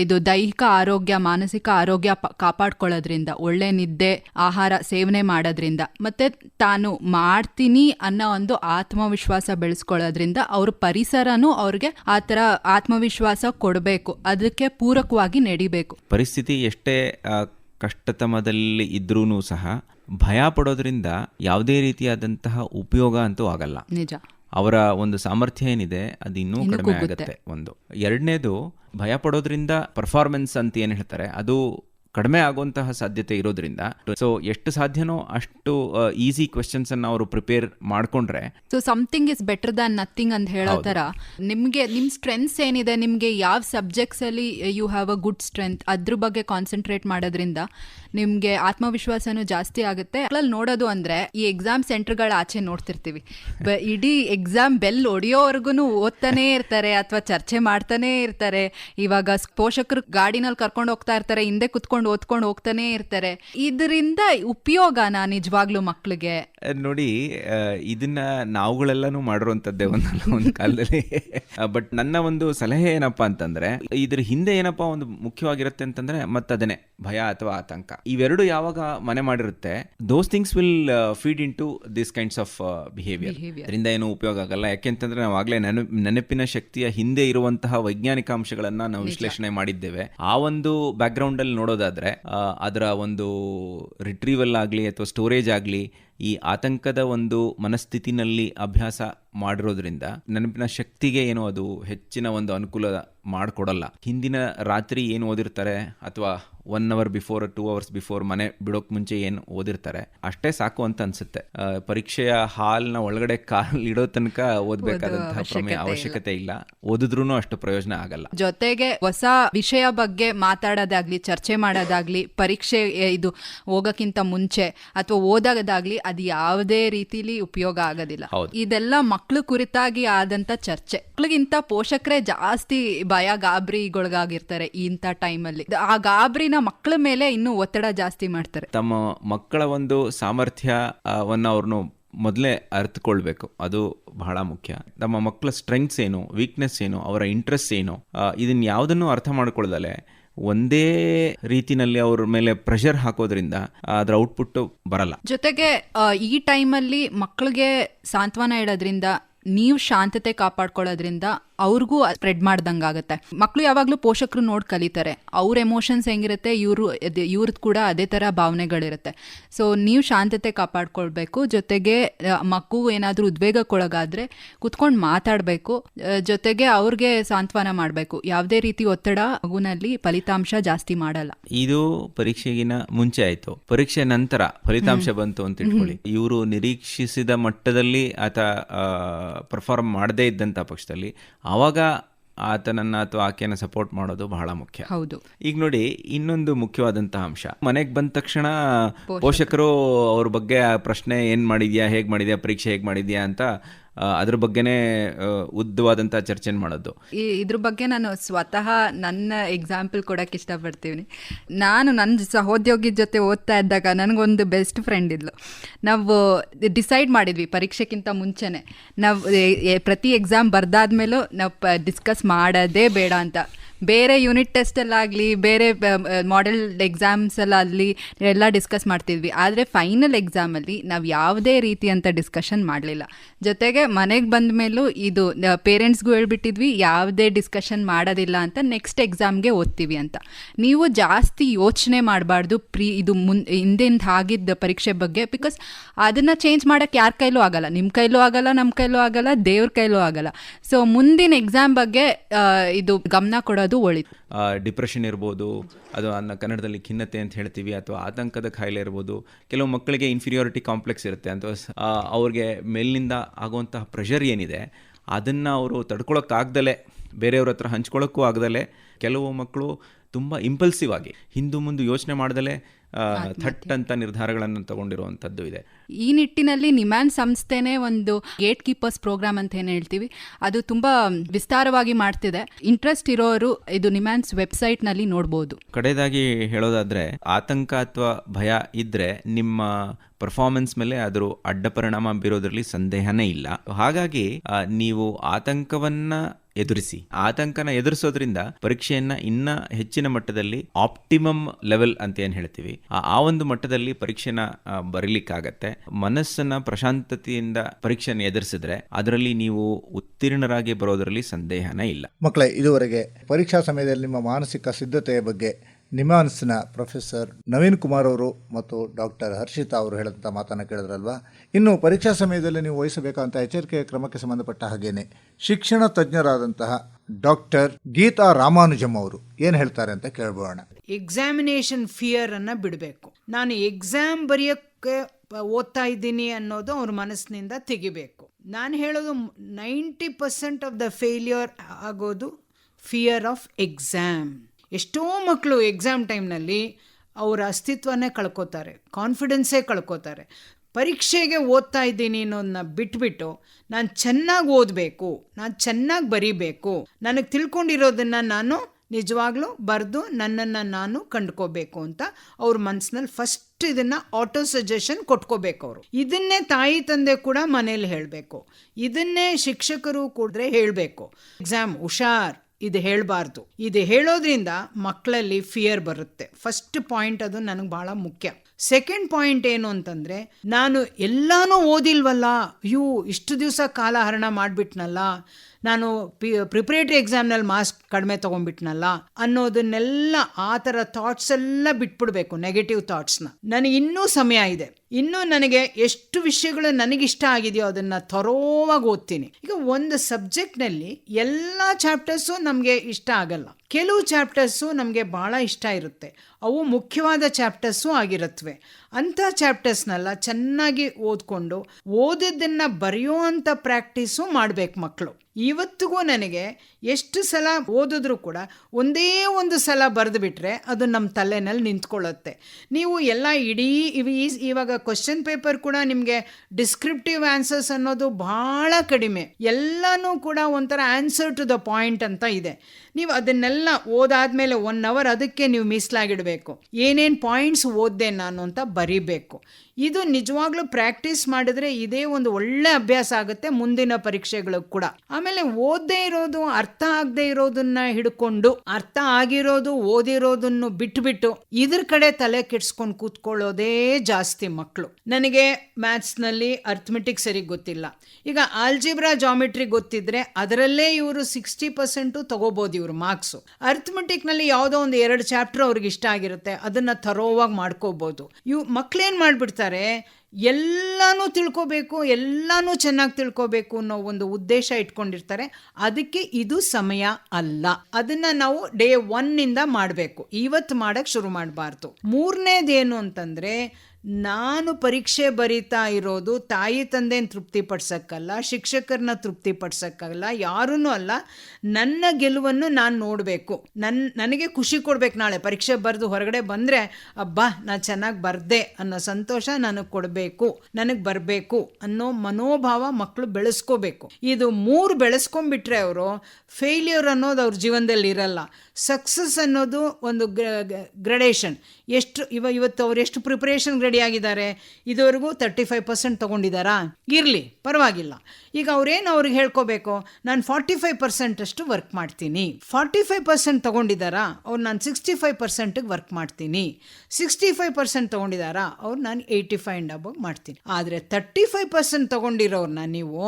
ಇದು ದೈಹಿಕ ಆರೋಗ್ಯ ಮಾನಸಿಕ ಆರೋಗ್ಯ ಕಾಪಾಡ್ಕೊಳ್ಳೋದ್ರಿಂದ ಒಳ್ಳೆ ನಿದ್ದೆ ಆಹಾರ ಸೇವನೆ ಮಾಡೋದ್ರಿಂದ ಮತ್ತೆ ತಾನು ಮಾಡ್ತೀನಿ ಅನ್ನೋ ಒಂದು ಆತ್ಮವಿಶ್ವಾಸ ಬೆಳೆಸ್ಕೊಳ್ಳೋದ್ರಿಂದ ಅವ್ರ ಪರಿಸರನೂ ಅವ್ರಿಗೆ ಆ ಥರ ಆತ್ಮವಿಶ್ವಾಸ ಕೊಡಬೇಕು. ಅದಕ್ಕೆ ಪೂರಕವಾಗಿ ನಡಿಬೇಕು. ಪರಿಸ್ಥಿತಿ ಎಷ್ಟೇ ಕಷ್ಟತಮದಲ್ಲಿ ಇದ್ರೂ ಸಹ ಭಯ ಪಡೋದ್ರಿಂದ ಯಾವುದೇ ರೀತಿಯಾದಂತಹ ಉಪಯೋಗ ಅಂತೂ ಆಗಲ್ಲ. ನಿಜ. ಅವರ ಒಂದು ಸಾಮರ್ಥ್ಯ ಏನಿದೆ ಅದು ಇನ್ನೂ ಕಡಿಮೆ. ಆಗುತ್ತೆ ಒಂದು. ಎರಡನೇದು ಭಯ ಪಡೋದ್ರಿಂದ ಪರ್ಫಾರ್ಮೆನ್ಸ್ ಅಂತ ಏನು ಹೇಳ್ತಾರೆ ಅದು ಕಡಿಮೆ ಆಗುವಂತಹ ಸಾಧ್ಯತೆ ಇರೋದ್ರಿಂದ. ಸೊ ಎಷ್ಟು ಸಾಧ್ಯನೋ ಅಷ್ಟು ಈಸಿ ಕ್ವೆಶನ್ಸ್ ಅನ್ನ ಅವರು ಪ್ರಿಪೇರ್ ಮಾಡ್ಕೊಂಡ್ರೆ. So something is better than nothing ಅಂತ ಹೇಳೋ ತರ ನಿಮ್ಗೆ ನಿಮ್ ಸ್ಟ್ರೆಂತ್ಸ್ ಏನಿದೆ ನಿಮ್ಗೆ ಯಾವ ಸಬ್ಜೆಕ್ಟ್ಸಲ್ಲಿ you have a good strength ಅದ್ರ ಬಗ್ಗೆ ಕಾನ್ಸಂಟ್ರೇಟ್ ಮಾಡೋದ್ರಿಂದ ನಿಮ್ಗೆ ಆತ್ಮವಿಶ್ವಾಸನೂ ಜಾಸ್ತಿ ಆಗುತ್ತೆ. ಅಲ್ಲಿ ನೋಡೋದು ಅಂದ್ರೆ ಈ ಎಕ್ಸಾಮ್ ಸೆಂಟರ್ಗಳ ಆಚೆ ನೋಡ್ತಿರ್ತೀವಿ. ಇಡೀ ಎಕ್ಸಾಮ್ ಬೆಲ್ ಹೊಡಿಯೋವರೆಗೂ ಓದ್ತಾನೆ ಇರ್ತಾರೆ ಅಥವಾ ಚರ್ಚೆ ಮಾಡ್ತಾನೆ ಇರ್ತಾರೆ. ಇವಾಗ ಪೋಷಕರು ಗಾಡಿನಲ್ಲಿ ಕರ್ಕೊಂಡು ಹೋಗ್ತಾ ಇರ್ತಾರೆ ಹಿಂದೆ ಕುತ್ಕೊಂಡು ಓದ್ಕೊಂಡು ಹೋಗ್ತಾನೆ ಇರ್ತಾರೆ. ಇದರಿಂದ ಉಪಯೋಗನಾ ನಿಜವಾಗ್ಲೂ ಮಕ್ಳಿಗೆ? ನೋಡಿ ಇದನ್ನ ನಾವುಗಳೆಲ್ಲಾನು ಮಾಡಿರುವಂತದ್ದೇ ಒಂದಲ್ಲ ಒಂದು ಕಾಲದಲ್ಲಿ. ಬಟ್ ನನ್ನ ಒಂದು ಸಲಹೆ ಏನಪ್ಪಾ ಅಂತಂದ್ರೆ ಇದ್ರ ಹಿಂದೆ ಏನಪ್ಪಾ ಒಂದು ಮುಖ್ಯವಾಗಿರುತ್ತೆ ಅಂತಂದ್ರೆ ಮತ್ತದನ್ನೇ ಭಯ ಅಥವಾ ಆತಂಕ. ಇವೆರಡು ಯಾವಾಗ ಮನೆ ಮಾಡಿರುತ್ತೆ those things will feed into this kinds of behaviour ಅದರಿಂದ ಏನು ಉಪಯೋಗ ಆಗಲ್ಲ. ಯಾಕೆಂತಂದ್ರೆ ನಾವು ಆಗ್ಲೇ ನೆನ- ನೆನಪಿನ ಶಕ್ತಿಯ ಹಿಂದೆ ಇರುವಂತಹ ವೈಜ್ಞಾನಿಕ ಅಂಶಗಳನ್ನ ನಾವು ವಿಶ್ಲೇಷಣೆ ಮಾಡಿದ್ದೇವೆ. ಆ ಒಂದು ಬ್ಯಾಕ್ ಗ್ರೌಂಡ್ ಅಲ್ಲಿ ನೋಡೋದಾದ್ರೆ ಆ, ಅದರ ಒಂದು ರಿಟ್ರೀವಲ್ ಆಗಲಿ ಅಥವಾ ಸ್ಟೋರೇಜ್ ಆಗಲಿ ಈ ಆತಂಕದ ಒಂದು ಮನಸ್ಥಿತಿನಲ್ಲಿ ಅಭ್ಯಾಸ ಮಾಡಿರೋದ್ರಿಂದ ನೆನಪಿನ ಶಕ್ತಿಗೆ ಏನು ಅದು ಹೆಚ್ಚಿನ ಒಂದು ಅನುಕೂಲ ಮಾಡಿಕೊಡಲ್ಲ. ಹಿಂದಿನ ರಾತ್ರಿ ಏನು ಓದಿರ್ತಾರೆ ಅಥವಾ one hour before two hours before ಮನೆ ಬಿಡೋಕ್ ಮುಂಚೆ ಏನು ಓದಿರ್ತಾರೆ ಅಷ್ಟೇ ಸಾಕು ಅಂತ ಅನ್ಸುತ್ತೆ. ಪರೀಕ್ಷೆಯ ಹಾಲ್ನ ಒಳಗಡೆ ಕಾಲ್ ಇಡೋ ತನಕ ಓದಬೇಕಾದಂತಹ ಪ್ರಮೇಯ ಅವಶ್ಯಕತೆ ಇಲ್ಲ. ಓದಿದ್ರೂ ಅಷ್ಟು ಪ್ರಯೋಜನ ಆಗಲ್ಲ. ಜೊತೆಗೆ ಹೊಸ ವಿಷಯ ಬಗ್ಗೆ ಮಾತಾಡೋದಾಗ್ಲಿ ಚರ್ಚೆ ಮಾಡೋದಾಗ್ಲಿ ಪರೀಕ್ಷೆ ಇದು ಹೋಗೋಕ್ಕಿಂತ ಮುಂಚೆ ಅಥವಾ ಓದೋದಾಗ್ಲಿ ಅದು ಯಾವುದೇ ರೀತಿಲಿ ಉಪಯೋಗ ಆಗೋದಿಲ್ಲ. ಇದೆಲ್ಲ ಮಕ್ಕಳು ಕುರಿತಾಗಿ ಆದಂತ ಚರ್ಚೆ. ಮಕ್ಳಿಗಿಂತ ಪೋಷಕರೇ ಜಾಸ್ತಿ ಭಯ ಗಾಬರಿಗೊಳಗಾಗಿರ್ತಾರೆ ಇಂಥ ಟೈಮಲ್ಲಿ. ಆ ಗಾಬರಿನ ಮಕ್ಕಳ ಮೇಲೆ ಇನ್ನೂ ಒತ್ತಡ ಜಾಸ್ತಿ ಮಾಡ್ತಾರೆ. ತಮ್ಮ ಮಕ್ಕಳ ಒಂದು ಸಾಮರ್ಥ್ಯವನ್ನು ಅವ್ರನ್ನು ಮೊದಲೇ ಅರ್ಥಕೊಳ್ಬೇಕು ಅದು ಬಹಳ ಮುಖ್ಯ. ನಮ್ಮ ಮಕ್ಕಳ ಸ್ಟ್ರೆಂಗ್ಸ್ ಏನು ವೀಕ್ನೆಸ್ ಏನು ಅವರ ಇಂಟ್ರೆಸ್ಟ್ ಏನು ಇದನ್ನ ಯಾವುದನ್ನು ಅರ್ಥ ಮಾಡ್ಕೊಳ್ದಲೆ ಒಂದೇ ರೀತಿನಲ್ಲಿ ಅವ್ರ ಮೇಲೆ ಪ್ರೆಷರ್ ಹಾಕೋದ್ರಿಂದ ಅದರ ಔಟ್ಪುಟ್ ಬರಲ್ಲ. ಜೊತೆಗೆ ಈ ಟೈಮಲ್ಲಿ ಮಕ್ಕಳಿಗೆ ಸಾಂತ್ವನ ಇಡೋದ್ರಿಂದ ನೀವು ಶಾಂತತೆ ಕಾಪಾಡ್ಕೊಳ್ಳೋದ್ರಿಂದ ಅವ್ರಿಗೂ ಸ್ಪ್ರೆಡ್ ಮಾಡ್ದಂಗೆ ಆಗುತ್ತೆ. ಮಕ್ಕಳು ಯಾವಾಗಲೂ ಪೋಷಕರು ನೋಡಿ ಕಲಿತಾರೆ. ಅವ್ರ ಎಮೋಷನ್ಸ್ ಹೆಂಗಿರುತ್ತೆ ಇವರು ಇವ್ರದ್ದು ಕೂಡ ಅದೇ ಥರ ಭಾವನೆಗಳಿರುತ್ತೆ. ಸೊ ನೀವು ಶಾಂತತೆ ಕಾಪಾಡ್ಕೊಳ್ಬೇಕು. ಜೊತೆಗೆ ಮಕ್ಕು ಮಗು ಏನಾದರೂ ಉದ್ವೇಗಕ್ಕೊಳಗಾದರೆ ಕುತ್ಕೊಂಡು ಮಾತಾಡಬೇಕು. ಜೊತೆಗೆ ಅವ್ರಿಗೆ ಸಾಂತ್ವನ ಮಾಡಬೇಕು. ಯಾವುದೇ ರೀತಿ ಒತ್ತಡ ಮಗುನಲ್ಲಿ ಫಲಿತಾಂಶ ಜಾಸ್ತಿ ಮಾಡಲ್ಲ. ಇದು ಪರೀಕ್ಷೆಗಿನ ಮುಂಚೆ ಆಯ್ತು. ಪರೀಕ್ಷೆ ನಂತರ ಫಲಿತಾಂಶ ಬಂತು ಅಂತ ಇಟ್ಕೊಳ್ಳಿ. ಇವರು ನಿರೀಕ್ಷಿಸಿದ ಮಟ್ಟದಲ್ಲಿ ಆತ ಪರ್ಫಾರ್ಮ್ ಮಾಡದೇ ಇದ್ದಂಥ ಪಕ್ಷದಲ್ಲಿ ಆವಾಗ ಆತನನ್ನ ಅಥವಾ ಆಕೆಯನ್ನ ಸಪೋರ್ಟ್ ಮಾಡೋದು ಬಹಳ ಮುಖ್ಯ. ಹೌದು. ಈಗ ನೋಡಿ ಇನ್ನೊಂದು ಮುಖ್ಯವಾದಂತಹ ಅಂಶ. ಮನೆಗೆ ಬಂದ ತಕ್ಷಣ ಪೋಷಕರು. ಅವ್ರ ಬಗ್ಗೆ ಆ ಪ್ರಶ್ನೆ ಏನ್ ಮಾಡಿದ್ಯಾ ಹೇಗ್ ಮಾಡಿದ್ಯಾ ಪರೀಕ್ಷೆ ಹೇಗ್ ಮಾಡಿದ್ಯಾ ಅಂತ ಅದ್ರ ಬಗ್ಗೆನೇ ಉದ್ದವಾದಂಥ ಚರ್ಚೆ ಮಾಡೋದು. ಈ ಇದ್ರ ಬಗ್ಗೆ ನಾನು ಸ್ವತಃ ನನ್ನ ಎಕ್ಸಾಂಪಲ್ ಕೊಡಕ್ಕೆ ಇಷ್ಟಪಡ್ತೀನಿ. ನಾನು ನನ್ನ ಸಹೋದ್ಯೋಗಿ ಜೊತೆ ಓದ್ತಾ ಇದ್ದಾಗ ನನಗೊಂದು ಬೆಸ್ಟ್ ಫ್ರೆಂಡ್ ಇದ್ಲು. ನಾವು ಡಿಸೈಡ್ ಮಾಡಿದ್ವಿ ಪರೀಕ್ಷೆಗಿಂತ ಮುಂಚೆನೆ. ನಾವು ಪ್ರತಿ ಎಕ್ಸಾಮ್ ಬರ್ದಾದ್ಮೇಲೂ ನಾವು ಡಿಸ್ಕಸ್ ಮಾಡೋದೇ ಬೇಡ ಅಂತ. ಬೇರೆ ಯೂನಿಟ್ ಟೆಸ್ಟ್ ಎಲ್ಲ ಆಗಲಿ ಬೇರೆ ಮಾಡೆಲ್ ಎಕ್ಸಾಮ್ಸ್ ಎಲ್ಲ ಡಿಸ್ಕಸ್ ಮಾಡ್ತಿದ್ವಿ. ಆದರೆ ಫೈನಲ್ ಎಕ್ಸಾಮಲ್ಲಿ ನಾವು ಯಾವುದೇ ಅಂತ ಡಿಸ್ಕಷನ್ ಮಾಡಲಿಲ್ಲ. ಜೊತೆಗೆ ಮನೆಗೆ ಬಂದ ಮೇಲೂ ಇದು ಪೇರೆಂಟ್ಸ್ಗೂ ಹೇಳ್ಬಿಟ್ಟಿದ್ವಿ, ಯಾವುದೇ ಡಿಸ್ಕಷನ್ ಮಾಡೋದಿಲ್ಲ ಅಂತ ನೆಕ್ಸ್ಟ್ ಎಕ್ಸಾಮ್ಗೆ ಓದ್ತೀವಿ ಅಂತ. ನೀವು ಜಾಸ್ತಿ ಯೋಚನೆ ಮಾಡಬಾರ್ದು ಪ್ರೀ, ಇದು ಮುನ್, ಹಿಂದಿಂದ ಆಗಿದ್ದ ಪರೀಕ್ಷೆ ಬಗ್ಗೆ ಬಿಕಾಸ್ ಅದನ್ನು ಚೇಂಜ್ ಮಾಡೋಕ್ಕೆ ಯಾರ ಕೈಲೂ ಆಗಲ್ಲ. ನಿಮ್ಮ ಕೈಲೂ ಆಗಲ್ಲ ನಮ್ಮ ಕೈಲೂ ಆಗಲ್ಲ, ದೇವ್ರ ಕೈಲೂ ಆಗಲ್ಲ. ಸೊ ಮುಂದಿನ ಎಕ್ಸಾಮ್ ಬಗ್ಗೆ ಇದು ಗಮನ ಕೊಡೋದು ಒಳಿತು ಡಿಪ್ರೆಷನ್ ಇರ್ಬೋದು, ಅದು ಕನ್ನಡದಲ್ಲಿ ಖಿನ್ನತೆ ಅಂತ ಹೇಳ್ತೀವಿ ಅಥವಾ ಆತಂಕದ ಕಾಯಿಲೆ ಇರ್ಬೋದು, ಕೆಲವು ಮಕ್ಕಳಿಗೆ ಇನ್ಫೀರಿಯಾರಿಟಿ ಕಾಂಪ್ಲೆಕ್ಸ್ ಇರುತ್ತೆ ಅಥವಾ ಅವ್ರಿಗೆ ಮೇಲಿನಿಂದ ಆಗುವಂತಹ ಪ್ರೆಷರ್ ಏನಿದೆ, ಅದನ್ನು ಅವರು ತಡ್ಕೊಳಕ್ಕಾಗ್ದಲೇ, ಬೇರೆಯವ್ರ ಹತ್ರ ಹಂಚ್ಕೊಳ್ಳೋಕ್ಕೂ ಆಗ್ದಲೇ, ಕೆಲವು ಮಕ್ಕಳು ತುಂಬ ಇಂಪಲ್ಸಿವ್ ಆಗಿ ಹಿಂದೂ ಮುಂದೆ ಯೋಚನೆ ಮಾಡ್ದಲೇ ಥಟ್ ಅಂತ ನಿರ್ಧಾರಗಳನ್ನು ತಗೊಂಡಿರುವಂಥದ್ದು ಇದೆ. ಈ ನಿಟ್ಟಿನಲ್ಲಿ ನಿಮ್ಯಾನ್ ಸಂಸ್ಥೆನೇ ಒಂದು ಗೇಟ್ ಕೀಪರ್ಸ್ ಪ್ರೋಗ್ರಾಮ್ ಅಂತ ಏನು ಹೇಳ್ತೀವಿ? ಅದು ತುಂಬಾ ವಿಸ್ತಾರವಾಗಿ ಮಾಡ್ತಿದೆ. ಇಂಟ್ರೆಸ್ಟ್ ಇರೋರು ಇದು ನಿಮ್ಯಾನ್ಸ್ ವೆಬ್ಸೈಟ್ನಲ್ಲಿ ನೋಡ್ಬೋದು. ಕಡೆಯದಾಗಿ ಹೇಳೋದಾದ್ರೆ ಆತಂಕ ಅಥವಾ ಭಯ ಇದ್ರೆ ನಿಮ್ಮ ಪರ್ಫಾರ್ಮೆನ್ಸ್ ಮೇಲೆ ಅದರ ಅಡ್ಡ ಪರಿಣಾಮ ಬೀರೋದ್ರಲ್ಲಿ ಸಂದೇಹನೇ ಇಲ್ಲ. ಹಾಗಾಗಿ ನೀವು ಆತಂಕವನ್ನ ಎದುರಿಸಿ. ಆತಂಕನ ಎದುರಿಸೋದ್ರಿಂದ ಪರೀಕ್ಷೆಯನ್ನ ಇನ್ನ ಹೆಚ್ಚಿನ ಮಟ್ಟದಲ್ಲಿ ಆಪ್ಟಿಮಮ್ ಲೆವೆಲ್ ಅಂತ ಏನ್ ಹೇಳ್ತೀವಿ, ಆ- ಒಂದು ಮಟ್ಟದಲ್ಲಿ ಪರೀಕ್ಷೆನ ಬರೀಲಿಕ್ಕಾಗತ್ತೆ. ಮನಸ್ಸನ್ನ ಪ್ರಶಾಂತತೆಯಿಂದ ಪರೀಕ್ಷೆನ ಎದುರಿಸಿದ್ರೆ ಅದರಲ್ಲಿ ನೀವು ಉತ್ತೀರ್ಣರಾಗಿ ಬರೋದ್ರಲ್ಲಿ ಸಂದೇಹನೇ ಇಲ್ಲ. ಮಕ್ಕಳೇ ಇದುವರೆಗೆ ಪರೀಕ್ಷಾ ಸಮಯದಲ್ಲಿ ನಿಮ್ಮ ಮಾನಸಿಕ ಸಿದ್ಧತೆಯ ಬಗ್ಗೆ ನಿಮಾನ್ಸ್ನ ಪ್ರೊಫೆಸರ್ ನವೀನ್ ಕುಮಾರ್ ಅವರು ಮತ್ತು ಡಾಕ್ಟರ್ ಹರ್ಷಿತಾ ಅವರು ಹೇಳಿದಂಥ ಮಾತನ್ನು ಕೇಳಿದ್ರಲ್ವಾ? ಇನ್ನು ಪರೀಕ್ಷಾ ಸಮಯದಲ್ಲಿ ನೀವು ವಹಿಸಬೇಕಾದಂಥ ಎಚ್ಚರಿಕೆಯ ಕ್ರಮಕ್ಕೆ ಸಂಬಂಧಪಟ್ಟ ಹಾಗೇನೆ. ಶಿಕ್ಷಣ ತಜ್ಞರಾದಂತಹ ಡಾಕ್ಟರ್ ಗೀತಾ ರಾಮಾನುಜಮ್ ಅವರು ಏನು ಹೇಳ್ತಾರೆ ಅಂತ ಕೇಳ್ಬೋಣ. ಎಕ್ಸಾಮಿನೇಷನ್ ಫಿಯರ್ ಅನ್ನ ಬಿಡಬೇಕು. ನಾನು ಎಕ್ಸಾಮ್ ಬರೆಯೋಕ್ಕೆ ಓದ್ತಾ ಇದ್ದೀನಿ ಅನ್ನೋದು ಅವ್ರ ಮನಸ್ಸಿನಿಂದ ತೆಗಿಬೇಕು. ನಾನು ಹೇಳೋದು ninety percent of the failure ಆಗೋದು ಫಿಯರ್ ಆಫ್ ಎಕ್ಸಾಮ್ ಎಷ್ಟೋ ಮಕ್ಕಳು ಎಕ್ಸಾಮ್ ಟೈಮ್ನಲ್ಲಿ ಅವರ ಅಸ್ತಿತ್ವನೇ ಕಳ್ಕೊತಾರೆ ಕಾನ್ಫಿಡೆನ್ಸೇ ಕಳ್ಕೊತಾರೆ. ಪರೀಕ್ಷೆಗೆ ಓದ್ತಾ ಇದ್ದೀನಿ ಅನ್ನೋದನ್ನ ಬಿಟ್ಬಿಟ್ಟು ನಾನು ಚೆನ್ನಾಗಿ ಓದಬೇಕು, ನಾನು ಚೆನ್ನಾಗಿ ಬರೀಬೇಕು, ನನಗೆ ತಿಳ್ಕೊಂಡಿರೋದನ್ನು ನಾನು ನಿಜವಾಗ್ಲೂ ಬರೆದು ನನ್ನನ್ನು ನಾನು ಕಂಡ್ಕೋಬೇಕು ಅಂತ ಅವ್ರ ಮನಸ್ಸಿನಲ್ಲಿ ಫಸ್ಟ್ ಇದನ್ನು ಆಟೋ ಸಜೆಷನ್ ಕೊಟ್ಕೋಬೇಕು ಅವರು. ಇದನ್ನೇ ತಾಯಿ ತಂದೆ ಕೂಡ ಮನೇಲಿ ಹೇಳಬೇಕು. ಇದನ್ನೇ ಶಿಕ್ಷಕರು ಕೂಡ ಹೇಳಬೇಕು. ಎಕ್ಸಾಮ್ ಹುಷಾರ್ ಇದು ಹೇಳಬಾರ್ದು. ಇದು ಹೇಳೋದ್ರಿಂದ ಮಕ್ಕಳಲ್ಲಿ ಫಿಯರ್ ಬರುತ್ತೆ. ಫಸ್ಟ್ ಪಾಯಿಂಟ್ ಅದು ನನಗೆ ಬಹಳ ಮುಖ್ಯ. ಸೆಕೆಂಡ್ ಪಾಯಿಂಟ್ ಏನು ಅಂತಂದ್ರೆ, ನಾನು ಎಲ್ಲಾನು ಓದಿಲ್ವಲ್ಲ? ಅಯ್ಯೋ, ಇಷ್ಟು ದಿವಸ ಕಾಲಹರಣ ಮಾಡಿಬಿಟ್ನಲ್ಲ? ನಾನು ಪಿ ಪ್ರಿಪ್ರೇಟರಿ ಎಕ್ಸಾಮ್ನಲ್ಲಿ ಮಾರ್ಕ್ಸ್ ಕಡಿಮೆ ತೊಗೊಂಡ್ಬಿಟ್ನಲ್ಲ? ಅನ್ನೋದನ್ನೆಲ್ಲ ಆ ಥರ ಥಾಟ್ಸ್ ಎಲ್ಲ ಬಿಟ್ಬಿಡ್ಬೇಕು ನೆಗೆಟಿವ್ ಥಾಟ್ಸ್ನ ನನಗೆ ಇನ್ನೂ ಸಮಯ ಇದೆ. ಇನ್ನೂ ನನಗೆ ಎಷ್ಟು ವಿಷಯಗಳು ನನಗಿಷ್ಟ ಆಗಿದೆಯೋ ಅದನ್ನು ಥರೋವಾಗಿ ಓದ್ತೀನಿ. ಈಗ ಒಂದು ಸಬ್ಜೆಕ್ಟ್ನಲ್ಲಿ ಎಲ್ಲ ಚಾಪ್ಟರ್ಸು ನಮಗೆ ಇಷ್ಟ ಆಗಲ್ಲ. ಕೆಲವು ಚಾಪ್ಟರ್ಸು ನಮಗೆ ಭಾಳ ಇಷ್ಟ ಇರುತ್ತೆ. ಅವು ಮುಖ್ಯವಾದ ಚಾಪ್ಟರ್ಸು ಆಗಿರುತ್ತವೆ ಅಂಥ ಚಾಪ್ಟರ್ಸ್ನೆಲ್ಲ ಚೆನ್ನಾಗಿ ಓದ್ಕೊಂಡು ಓದಿದ್ದನ್ನು ಬರೆಯೋ ಅಂಥ ಪ್ರಾಕ್ಟೀಸು ಮಾಡಬೇಕು ಮಕ್ಕಳು ಇವತ್ತಿಗೂ ನನಗೆ ಎಷ್ಟು ಸಲ ಓದಿದ್ರು ಕೂಡ ಒಂದೇ ಒಂದು ಸಲ ಬರೆದು ಬಿಟ್ಟರೆ ಅದು ನಮ್ಮ ತಲೆನಲ್ಲಿ ನಿಂತ್ಕೊಳ್ಳುತ್ತೆ. ನೀವು ಎಲ್ಲ ಇಡೀ ಇವಾಗ ಕ್ವಶನ್ ಪೇಪರ್ ಕೂಡ ನಿಮಗೆ ಡಿಸ್ಕ್ರಿಪ್ಟಿವ್ ಆನ್ಸರ್ಸ್ ಅನ್ನೋದು ಭಾಳ ಕಡಿಮೆ. ಎಲ್ಲನೂ ಕೂಡ ಒಂಥರ ಆನ್ಸರ್ ಟು ದ ಪಾಯಿಂಟ್ ಅಂತ ಇದೆ. ನೀವು ಅದನ್ನೆಲ್ಲ ಓದಾದ್ಮೇಲೆ ಒನ್ ಅವರ್ ಅದಕ್ಕೆ ನೀವು ಮೀಸಲಾಗಿಡಬೇಕು. ಏನೇನು ಪಾಯಿಂಟ್ಸ್ ಓದ್ದೆ ನಾನು ಅಂತ ಬರಿಬೇಕು. ಇದು ನಿಜವಾಗ್ಲೂ ಪ್ರಾಕ್ಟೀಸ್ ಮಾಡಿದ್ರೆ ಇದೇ ಒಂದು ಒಳ್ಳೆ ಅಭ್ಯಾಸ ಆಗುತ್ತೆ ಮುಂದಿನ ಪರೀಕ್ಷೆಗಳು ಕೂಡ. ಆಮೇಲೆ ಓದದೇ ಇರೋದು, ಅರ್ಥ ಆಗದೆ ಇರೋದನ್ನ ಹಿಡ್ಕೊಂಡು, ಅರ್ಥ ಆಗಿರೋದು, ಓದಿರೋದನ್ನು ಬಿಟ್ಬಿಟ್ಟು ಇದ್ರ ಕಡೆ ತಲೆ ಕೆಡ್ಸ್ಕೊಂಡು ಕೂತ್ಕೊಳ್ಳೋದೇ ಜಾಸ್ತಿ ಮಕ್ಕಳು ನನಗೆ ಮ್ಯಾಥ್ಸ್ನಲ್ಲಿ ಅರ್ಥಮೆಟಿಕ್ ಸರಿ ಗೊತ್ತಿಲ್ಲ. ಈಗ ಆಲ್ಜಿಬ್ರಾ ಜಾಮಿಟ್ರಿ ಗೊತ್ತಿದ್ರೆ ಅದರಲ್ಲೇ ಇವರು ಸಿಕ್ಸ್ಟಿ ಪರ್ಸೆಂಟು ತಗೋಬೋದು ಮಾರ್ಕ್ಸು. ಅರ್ಥಮೆಟಿಕ್ನಲ್ಲಿ ಯಾವುದೋ ಒಂದು ಎರಡು ಚಾಪ್ಟರ್ ಅವ್ರಿಗೆ ಇಷ್ಟ ಆಗಿರುತ್ತೆ. ಅದನ್ನು ಥರೋವಾಗಿ ಮಾಡ್ಕೋಬೋದು. ಇವು ಮಕ್ಳೇನು ಮಾಡಿಬಿಡ್ತಾರೆ? ಎಲ್ಲನೂ ತಿಳ್ಕೋಬೇಕು, ಎಲ್ಲನೂ ಚೆನ್ನಾಗಿ ತಿಳ್ಕೋಬೇಕು ಅನ್ನೋ ಒಂದು ಉದ್ದೇಶ ಇಟ್ಕೊಂಡಿರ್ತಾರೆ. ಅದಕ್ಕೆ ಇದು ಸಮಯ ಅಲ್ಲ. ಅದನ್ನ ನಾವು ಡೇ ಒನ್ನಿಂದ ಮಾಡಬೇಕು. ಇವತ್ತು ಮಾಡಕ್ಕೆ ಶುರು ಮಾಡಬಾರ್ದು. ಮೂರನೇದೇನು ಅಂತಂದರೆ, ನಾನು ಪರೀಕ್ಷೆ ಬರೀತಾ ಇರೋದು ತಾಯಿ ತಂದೆನ ತೃಪ್ತಿಪಡ್ಸಕ್ಕಲ್ಲ ಶಿಕ್ಷಕರನ್ನ ತೃಪ್ತಿಪಡ್ಸಕ್ಕಲ್ಲ ಯಾರೂ ಅಲ್ಲ. ನನ್ನ ಗೆಲುವನ್ನು ನಾನು ನೋಡಬೇಕು. ನನ್ನ ನನಗೆ ಖುಷಿ ಕೊಡ್ಬೇಕು ನಾಳೆ. ಪರೀಕ್ಷೆ ಬರೆದು ಹೊರಗಡೆ ಬಂದರೆ, ಅಬ್ಬಾ ನಾ ಚೆನ್ನಾಗಿ ಬರ್ದೆ ಅನ್ನೋ ಸಂತೋಷ ನನಗೆ ಕೊಡಬೇಕು. ನನಗೆ ಬರಬೇಕು ಅನ್ನೋ ಮನೋಭಾವ ಮಕ್ಕಳು ಬೆಳೆಸ್ಕೋಬೇಕು. ಇದು ಮೂರು ಬೆಳೆಸ್ಕೊಂಡ್ಬಿಟ್ರೆ ಅವರು ಫೇಲ್ಯೂರ್ ಅನ್ನೋದು ಅವ್ರ ಜೀವನದಲ್ಲಿ ಇರಲ್ಲ. ಸಕ್ಸಸ್ ಅನ್ನೋದು ಒಂದು ಗ್ರಡೇಷನ್ ಎಷ್ಟು, ಇವ, ಇವತ್ತು ಅವ್ರು ಎಷ್ಟು ಪ್ರಿಪ್ರೇಷನ್ ರೆಡಿ ಆಗಿದ್ದಾರೆ? ಇದುವರೆಗೂ ತರ್ಟಿ ಫೈವ್ ಪರ್ಸೆಂಟ್ ತೊಗೊಂಡಿದ್ದಾರಾ? ಇರಲಿ, ಪರವಾಗಿಲ್ಲ. ಈಗ ಅವ್ರೇನು ಅವ್ರಿಗೆ ಹೇಳ್ಕೋಬೇಕು? ನಾನು ಫಾರ್ಟಿ ಫೈವ್ ಪರ್ಸೆಂಟ್ ಅಷ್ಟು ವರ್ಕ್ ಮಾಡ್ತೀನಿ. ಫಾರ್ಟಿ ಫೈವ್ ಪರ್ಸೆಂಟ್ ತೊಗೊಂಡಿದ್ದಾರಾ ಅವ್ರು ನಾನು ಸಿಕ್ಸ್ಟಿ ಫೈವ್ ಪರ್ಸೆಂಟಿಗೆ ವರ್ಕ್ ಮಾಡ್ತೀನಿ. ಸಿಕ್ಸ್ಟಿ ಫೈವ್ ಪರ್ಸೆಂಟ್ ತೊಗೊಂಡಿದ್ದಾರಾ ಅವ್ರು ನಾನು ಏಯ್ಟಿ ಫೈವ್ ಅಂಡ್ ಅಬೌವ್ ಮಾಡ್ತೀನಿ. ಆದರೆ ತರ್ಟಿ ಫೈವ್ ಪರ್ಸೆಂಟ್ ತೊಗೊಂಡಿರೋರನ್ನ ನೀವು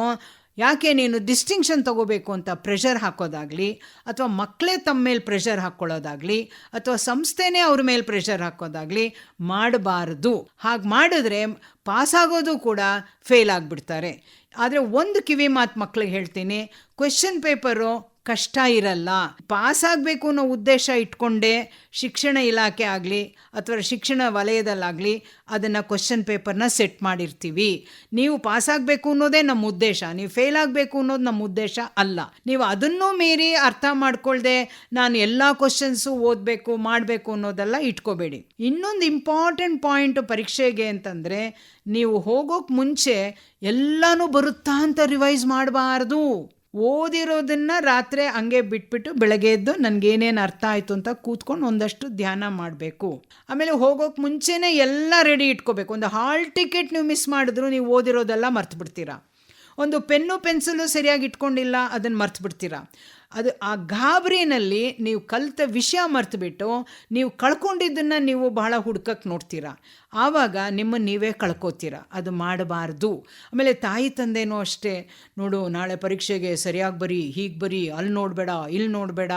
ಯಾಕೆ ನೀನು ಡಿಸ್ಟಿಂಕ್ಷನ್ ತಗೋಬೇಕು ಅಂತ ಪ್ರೆಷರ್ ಹಾಕೋದಾಗಲಿ, ಅಥವಾ ಮಕ್ಕಳೇ ತಮ್ಮ ಮೇಲೆ ಪ್ರೆಷರ್ ಹಾಕ್ಕೊಳ್ಳೋದಾಗಲಿ, ಅಥವಾ ಸಂಸ್ಥೆನೇ ಅವ್ರ ಮೇಲೆ ಪ್ರೆಷರ್ ಹಾಕೋದಾಗಲಿ ಮಾಡಬಾರದು. ಹಾಗೆ ಮಾಡಿದ್ರೆ ಪಾಸಾಗೋದು ಕೂಡ ಫೇಲ್ ಆಗಿಬಿಡ್ತಾರೆ. ಆದರೆ ಒಂದು ಕಿವಿ ಮಾತು ಮಕ್ಳಿಗೆ ಹೇಳ್ತೀನಿ ಕ್ವೆಶನ್ ಪೇಪರು ಕಷ್ಟ ಇರಲ್ಲ. ಪಾಸ್ ಆಗಬೇಕು ಅನ್ನೋ ಉದ್ದೇಶ ಇಟ್ಕೊಂಡೇ ಶಿಕ್ಷಣ ಇಲಾಖೆ ಆಗಲಿ ಅಥವಾ ಶಿಕ್ಷಣ ವಲಯದಲ್ಲಾಗಲಿ ಅದನ್ನು ಕ್ವಶನ್ ಪೇಪರ್ನ ಸೆಟ್ ಮಾಡಿರ್ತೀವಿ. ನೀವು ಪಾಸ್ ಆಗಬೇಕು ಅನ್ನೋದೇ ನಮ್ಮ ಉದ್ದೇಶ. ನೀವು ಫೇಲ್ ಆಗಬೇಕು ಅನ್ನೋದು ನಮ್ಮ ಉದ್ದೇಶ ಅಲ್ಲ. ನೀವು ಅದನ್ನೂ ಮೀರಿ ಅರ್ಥ ಮಾಡ್ಕೊಳ್ದೆ ನಾನು ಎಲ್ಲ ಕ್ವಶನ್ಸು ಓದಬೇಕು, ಮಾಡಬೇಕು ಅನ್ನೋದೆಲ್ಲ ಇಟ್ಕೋಬೇಡಿ. ಇನ್ನೊಂದು ಇಂಪಾರ್ಟೆಂಟ್ ಪಾಯಿಂಟ್ ಪರೀಕ್ಷೆಗೆ ಅಂತಂದರೆ ನೀವು ಹೋಗೋಕೆ ಮುಂಚೆ ಎಲ್ಲನೂ ಬರುತ್ತಾ ಅಂತ ರಿವೈಸ್ ಮಾಡಬಾರ್ದು. ಓದಿರೋದನ್ನ ರಾತ್ರಿ ಹಂಗೆ ಬಿಟ್ಬಿಟ್ಟು ಬೆಳಗ್ಗೆ ಎದ್ದು ನನಗೇನೇನು ಅರ್ಥ ಆಯಿತು ಅಂತ ಕೂತ್ಕೊಂಡು ಒಂದಷ್ಟು ಧ್ಯಾನ ಮಾಡಬೇಕು. ಆಮೇಲೆ ಹೋಗೋಕೆ ಮುಂಚೆನೇ ಎಲ್ಲ ರೆಡಿ ಇಟ್ಕೋಬೇಕು. ಒಂದು ಹಾಲ್ ಟಿಕೆಟ್ ನೀವು ಮಿಸ್ ಮಾಡಿದ್ರು ನೀವು ಓದಿರೋದೆಲ್ಲ ಮರ್ತು ಬಿಡ್ತೀರಾ ಒಂದು ಪೆನ್ನು ಪೆನ್ಸಿಲು ಸರಿಯಾಗಿ ಇಟ್ಕೊಂಡಿಲ್ಲ, ಅದನ್ನು ಮರ್ತು ಬಿಡ್ತೀರಾ ಅದು ಆ ಗಾಬರಿನಲ್ಲಿ ನೀವು ಕಲಿತ ವಿಷಯ ಮರೆತುಬಿಟ್ಟು ನೀವು ಕಳ್ಕೊಂಡಿದ್ದನ್ನು ನೀವು ಬಹಳ ಹುಡ್ಕಕ್ಕೆ ನೋಡ್ತೀರಾ. ಆವಾಗ ನಿಮ್ಮನ್ನು ನೀವೇ ಕಳ್ಕೊತೀರ. ಅದು ಮಾಡಬಾರ್ದು. ಆಮೇಲೆ ತಾಯಿ ತಂದೆನೂ ಅಷ್ಟೇ. ನೋಡು, ನಾಳೆ ಪರೀಕ್ಷೆಗೆ ಸರಿಯಾಗಿ ಬರೀ, ಹೀಗೆ ಬರೀ, ಅಲ್ಲಿ ನೋಡಬೇಡ, ಇಲ್ಲಿ ನೋಡಬೇಡ,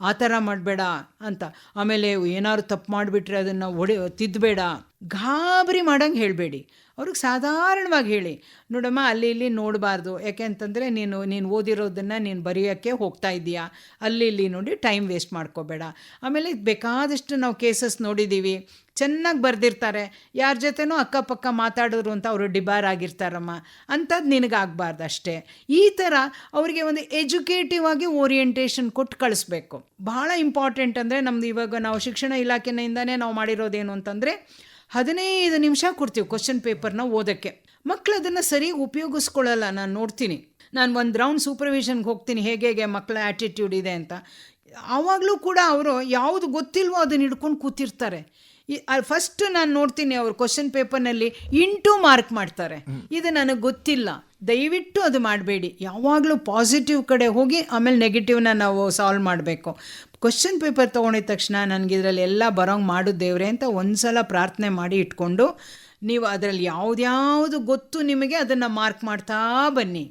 ಆ ಥರ ಮಾಡಬೇಡ ಅಂತ. ಆಮೇಲೆ ಏನಾದ್ರು ತಪ್ಪು ಮಾಡಿಬಿಟ್ರೆ ಅದನ್ನು ಒಡೆ ತಿದ್ದಬೇಡ ಗಾಬರಿ ಮಾಡಂಗೆ ಹೇಳಬೇಡಿ. ಅವ್ರಿಗೆ ಸಾಧಾರಣವಾಗಿ ಹೇಳಿ, ನೋಡಮ್ಮ, ಅಲ್ಲಿ ಇಲ್ಲಿ ನೋಡಬಾರ್ದು. ಯಾಕೆ ಅಂತಂದರೆ ನೀನು ನೀನು ಓದಿರೋದನ್ನು ನೀನು ಬರೆಯೋಕ್ಕೆ ಹೋಗ್ತಾ ಇದ್ದೀಯಾ? ಅಲ್ಲಿ ಇಲ್ಲಿ ನೋಡಿ ಟೈಮ್ ವೇಸ್ಟ್ ಮಾಡ್ಕೋಬೇಡ. ಆಮೇಲೆ ಬೇಕಾದಷ್ಟು ನಾವು ಕೇಸಸ್ ನೋಡಿದ್ದೀವಿ ಚೆನ್ನಾಗಿ ಬರೆದಿರ್ತಾರೆ. ಯಾರ ಜೊತೆನೂ ಅಕ್ಕಪಕ್ಕ ಮಾತಾಡಿದ್ರು ಅಂತ ಅವರು ಡಿಬಾರ್ ಆಗಿರ್ತಾರಮ್ಮ. ಅಂಥದ್ದು ನಿನಗಾಗಬಾರ್ದು ಅಷ್ಟೇ ಈ ಥರ ಅವರಿಗೆ ಒಂದು ಎಜುಕೇಟಿವ್ ಆಗಿ ಓರಿಯೆಂಟೇಷನ್ ಕೊಟ್ಟು ಕಳಿಸ್ಬೇಕು. ಬಹಳ ಇಂಪಾರ್ಟೆಂಟ್ ಅಂದರೆ ನಮ್ದು ಇವಾಗ ನಾವು ಶಿಕ್ಷಣ ಇಲಾಖೆಯಿಂದನೇ ನಾವು ಮಾಡಿರೋದೇನು ಅಂತಂದರೆ ಹದಿನೈದು ನಿಮಿಷ ಕೊಡ್ತೀವಿ ಕ್ವಶನ್ ಪೇಪರ್ನ ಓದೋಕ್ಕೆ. ಮಕ್ಕಳು ಅದನ್ನು ಸರಿಯಾಗಿ ಉಪಯೋಗಿಸ್ಕೊಳ್ಳಲ್ಲ ನಾನು ನೋಡ್ತೀನಿ. ನಾನು ಒಂದು ರೌಂಡ್ ಸೂಪರ್ವಿಷನ್ಗೆ ಹೋಗ್ತೀನಿ ಹೇಗೆ ಹೇಗೆ ಮಕ್ಕಳ ಆ್ಯಟಿಟ್ಯೂಡ್ ಇದೆ ಅಂತ. ಆವಾಗಲೂ ಕೂಡ ಅವರು ಯಾವುದು ಗೊತ್ತಿಲ್ವೋ ಅದನ್ನು ಹಿಡ್ಕೊಂಡು ಕೂತಿರ್ತಾರೆ. ಫಸ್ಟ್ ನಾನು ನೋಡ್ತೀನಿ ಅವರು ಕ್ವಶನ್ ಪೇಪರ್ನಲ್ಲಿ ಇಂಟು ಮಾರ್ಕ್ ಮಾಡ್ತಾರೆ. ಇದು ನನಗೆ ಗೊತ್ತಿಲ್ಲ. ದಯವಿಟ್ಟು ಅದು ಮಾಡಬೇಡಿ. ಯಾವಾಗಲೂ ಪಾಸಿಟಿವ್ ಕಡೆ ಹೋಗಿ ಆಮೇಲೆ ನೆಗೆಟಿವ್ನ ನಾವು ಸಾಲ್ವ್ ಮಾಡಬೇಕು. ಕ್ವಶನ್ ಪೇಪರ್ ತೊಗೊಂಡಿದ ತಕ್ಷಣ ನನಗೆ ಇದರಲ್ಲಿ ಎಲ್ಲ ಬರೋಂಗೆ ಮಾಡು ದೇವ್ರೆ ಅಂತ ಒಂದು ಸಲ ಪ್ರಾರ್ಥನೆ ಮಾಡಿ ಇಟ್ಕೊಂಡು, ನೀವು ಅದರಲ್ಲಿ ಯಾವುದ್ಯಾವುದು ಗೊತ್ತು ನಿಮಗೆ ಅದನ್ನು ಮಾರ್ಕ್ ಮಾಡ್ತಾ ಬನ್ನಿ.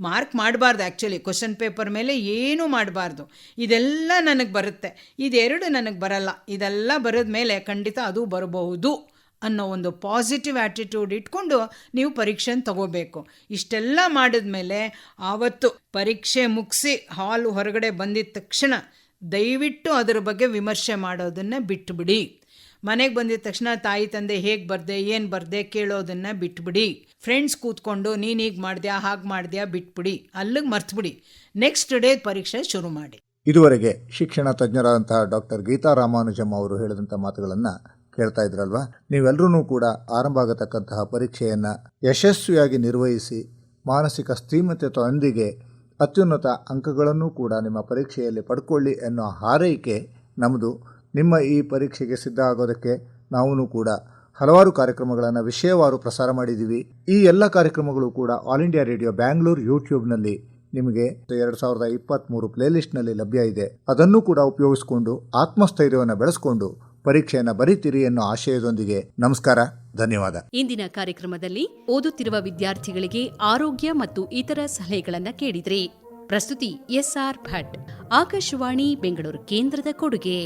ಮಾರ್ಕ್ ಮಾಡಬಾರ್ದು ಆ್ಯಕ್ಚುಲಿ ಕ್ವಶನ್ ಪೇಪರ್ ಮೇಲೆ ಏನೂ ಮಾಡಬಾರ್ದು. ಇದೆಲ್ಲ ನನಗೆ ಬರುತ್ತೆ. ಇದೆರಡು ನನಗೆ ಬರಲ್ಲ. ಇದೆಲ್ಲ ಬರೋದ ಮೇಲೆ ಖಂಡಿತ ಅದು ಬರಬಹುದು ಅನ್ನೋ ಒಂದು ಪಾಸಿಟಿವ್ ಆ್ಯಟಿಟ್ಯೂಡ್ ಇಟ್ಕೊಂಡು ನೀವು ಪರೀಕ್ಷೆನ ತಗೋಬೇಕು. ಇಷ್ಟೆಲ್ಲ ಮಾಡಿದ್ಮೇಲೆ, ಆವತ್ತು ಪರೀಕ್ಷೆ ಮುಗಿಸಿ, ಹಾಲು ಹೊರಗಡೆ ಬಂದಿದ ತಕ್ಷಣ ದಯವಿಟ್ಟು ಅದರ ಬಗ್ಗೆ ವಿಮರ್ಶೆ ಮಾಡೋದನ್ನು ಬಿಟ್ಟುಬಿಡಿ ಮನೆಗೆ ಬಂದಿದ ತಕ್ಷಣ ತಾಯಿ ತಂದೆ ಹೇಗೆ ಬರ್ದೆ, ಏನು ಬರ್ದೆ ಕೇಳೋದನ್ನು ಬಿಟ್ಬಿಡಿ. ಫ್ರೆಂಡ್ಸ್ ಕೂತ್ಕೊಂಡು ನೀನು ಹೀಗೆ ಮಾಡಿದ್ಯಾ, ಹಾಗೆ ಮಾಡಿದ್ಯಾ ಬಿಟ್ಬಿಡಿ. ಅಲ್ಲಿಗೆ ಮರ್ತ್ಬಿಡಿ. ನೆಕ್ಸ್ಟ್ ಡೇ ಪರೀಕ್ಷೆ ಶುರು ಮಾಡಿ. ಇದುವರೆಗೆ ಶಿಕ್ಷಣ ತಜ್ಞರಾದಂತಹ ಡಾಕ್ಟರ್ ಗೀತಾ ರಾಮಾನುಜಮ್ ಅವರು ಹೇಳಿದಂಥ ಮಾತುಗಳನ್ನು ಕೇಳ್ತಾ ಇದ್ರಲ್ವಾ? ನೀವೆಲ್ಲರೂ ಕೂಡ ಆರಂಭ ಆಗತಕ್ಕಂತಹ ಪರೀಕ್ಷೆಯನ್ನು ಯಶಸ್ವಿಯಾಗಿ ನಿರ್ವಹಿಸಿ, ಮಾನಸಿಕ ಸ್ಥೀಮತೆಯೊಂದಿಗೆ ಅತ್ಯುನ್ನತ ಅಂಕಗಳನ್ನು ಕೂಡ ನಿಮ್ಮ ಪರೀಕ್ಷೆಯಲ್ಲಿ ಪಡ್ಕೊಳ್ಳಿ ಎನ್ನುವ ಹಾರೈಕೆ ನಮ್ಮದು ನಿಮ್ಮ ಈ ಪರೀಕ್ಷೆಗೆ ಸಿದ್ಧ ಆಗೋದಕ್ಕೆ ನಾವು ಕೂಡ ಹಲವಾರು ಕಾರ್ಯಕ್ರಮಗಳನ್ನು ವಿಷಯವಾರು ಪ್ರಸಾರ ಮಾಡಿದ್ದೀವಿ ಈ ಎಲ್ಲ ಕಾರ್ಯಕ್ರಮಗಳು ಕೂಡ ಆಲ್ ಇಂಡಿಯಾ ರೇಡಿಯೋ ಬ್ಯಾಂಗ್ಳೂರ್ ಯೂಟ್ಯೂಬ್ನಲ್ಲಿ ನಿಮಗೆ ಎರಡು ಸಾವಿರದ ಇಪ್ಪತ್ತ್ಮೂರು ಪ್ಲೇಲಿಸ್ಟ್ನಲ್ಲಿ ಲಭ್ಯ ಇದೆ. ಅದನ್ನು ಕೂಡ ಉಪಯೋಗಿಸಿಕೊಂಡು ಆತ್ಮಸ್ಥೈರ್ಯವನ್ನು ಬೆಳೆಸ್ಕೊಂಡು ಪರೀಕ್ಷೆಯನ್ನು ಬರೀತೀರಿ ಅನ್ನೋ ಆಶಯದೊಂದಿಗೆ ನಮಸ್ಕಾರ, ಧನ್ಯವಾದ. ಇಂದಿನ ಕಾರ್ಯಕ್ರಮದಲ್ಲಿ ಓದುತ್ತಿರುವ ವಿದ್ಯಾರ್ಥಿಗಳಿಗೆ ಆರೋಗ್ಯ ಮತ್ತು ಇತರ ಸಲಹೆಗಳನ್ನು ಕೇಳಿದ್ರಿ. ಪ್ರಸ್ತುತಿ ಎಸ್ಆರ್ ಭಟ್, ಆಕಾಶವಾಣಿ, ಬೆಂಗಳೂರು ಕೇಂದ್ರದ ಕೊಡುಗೆ.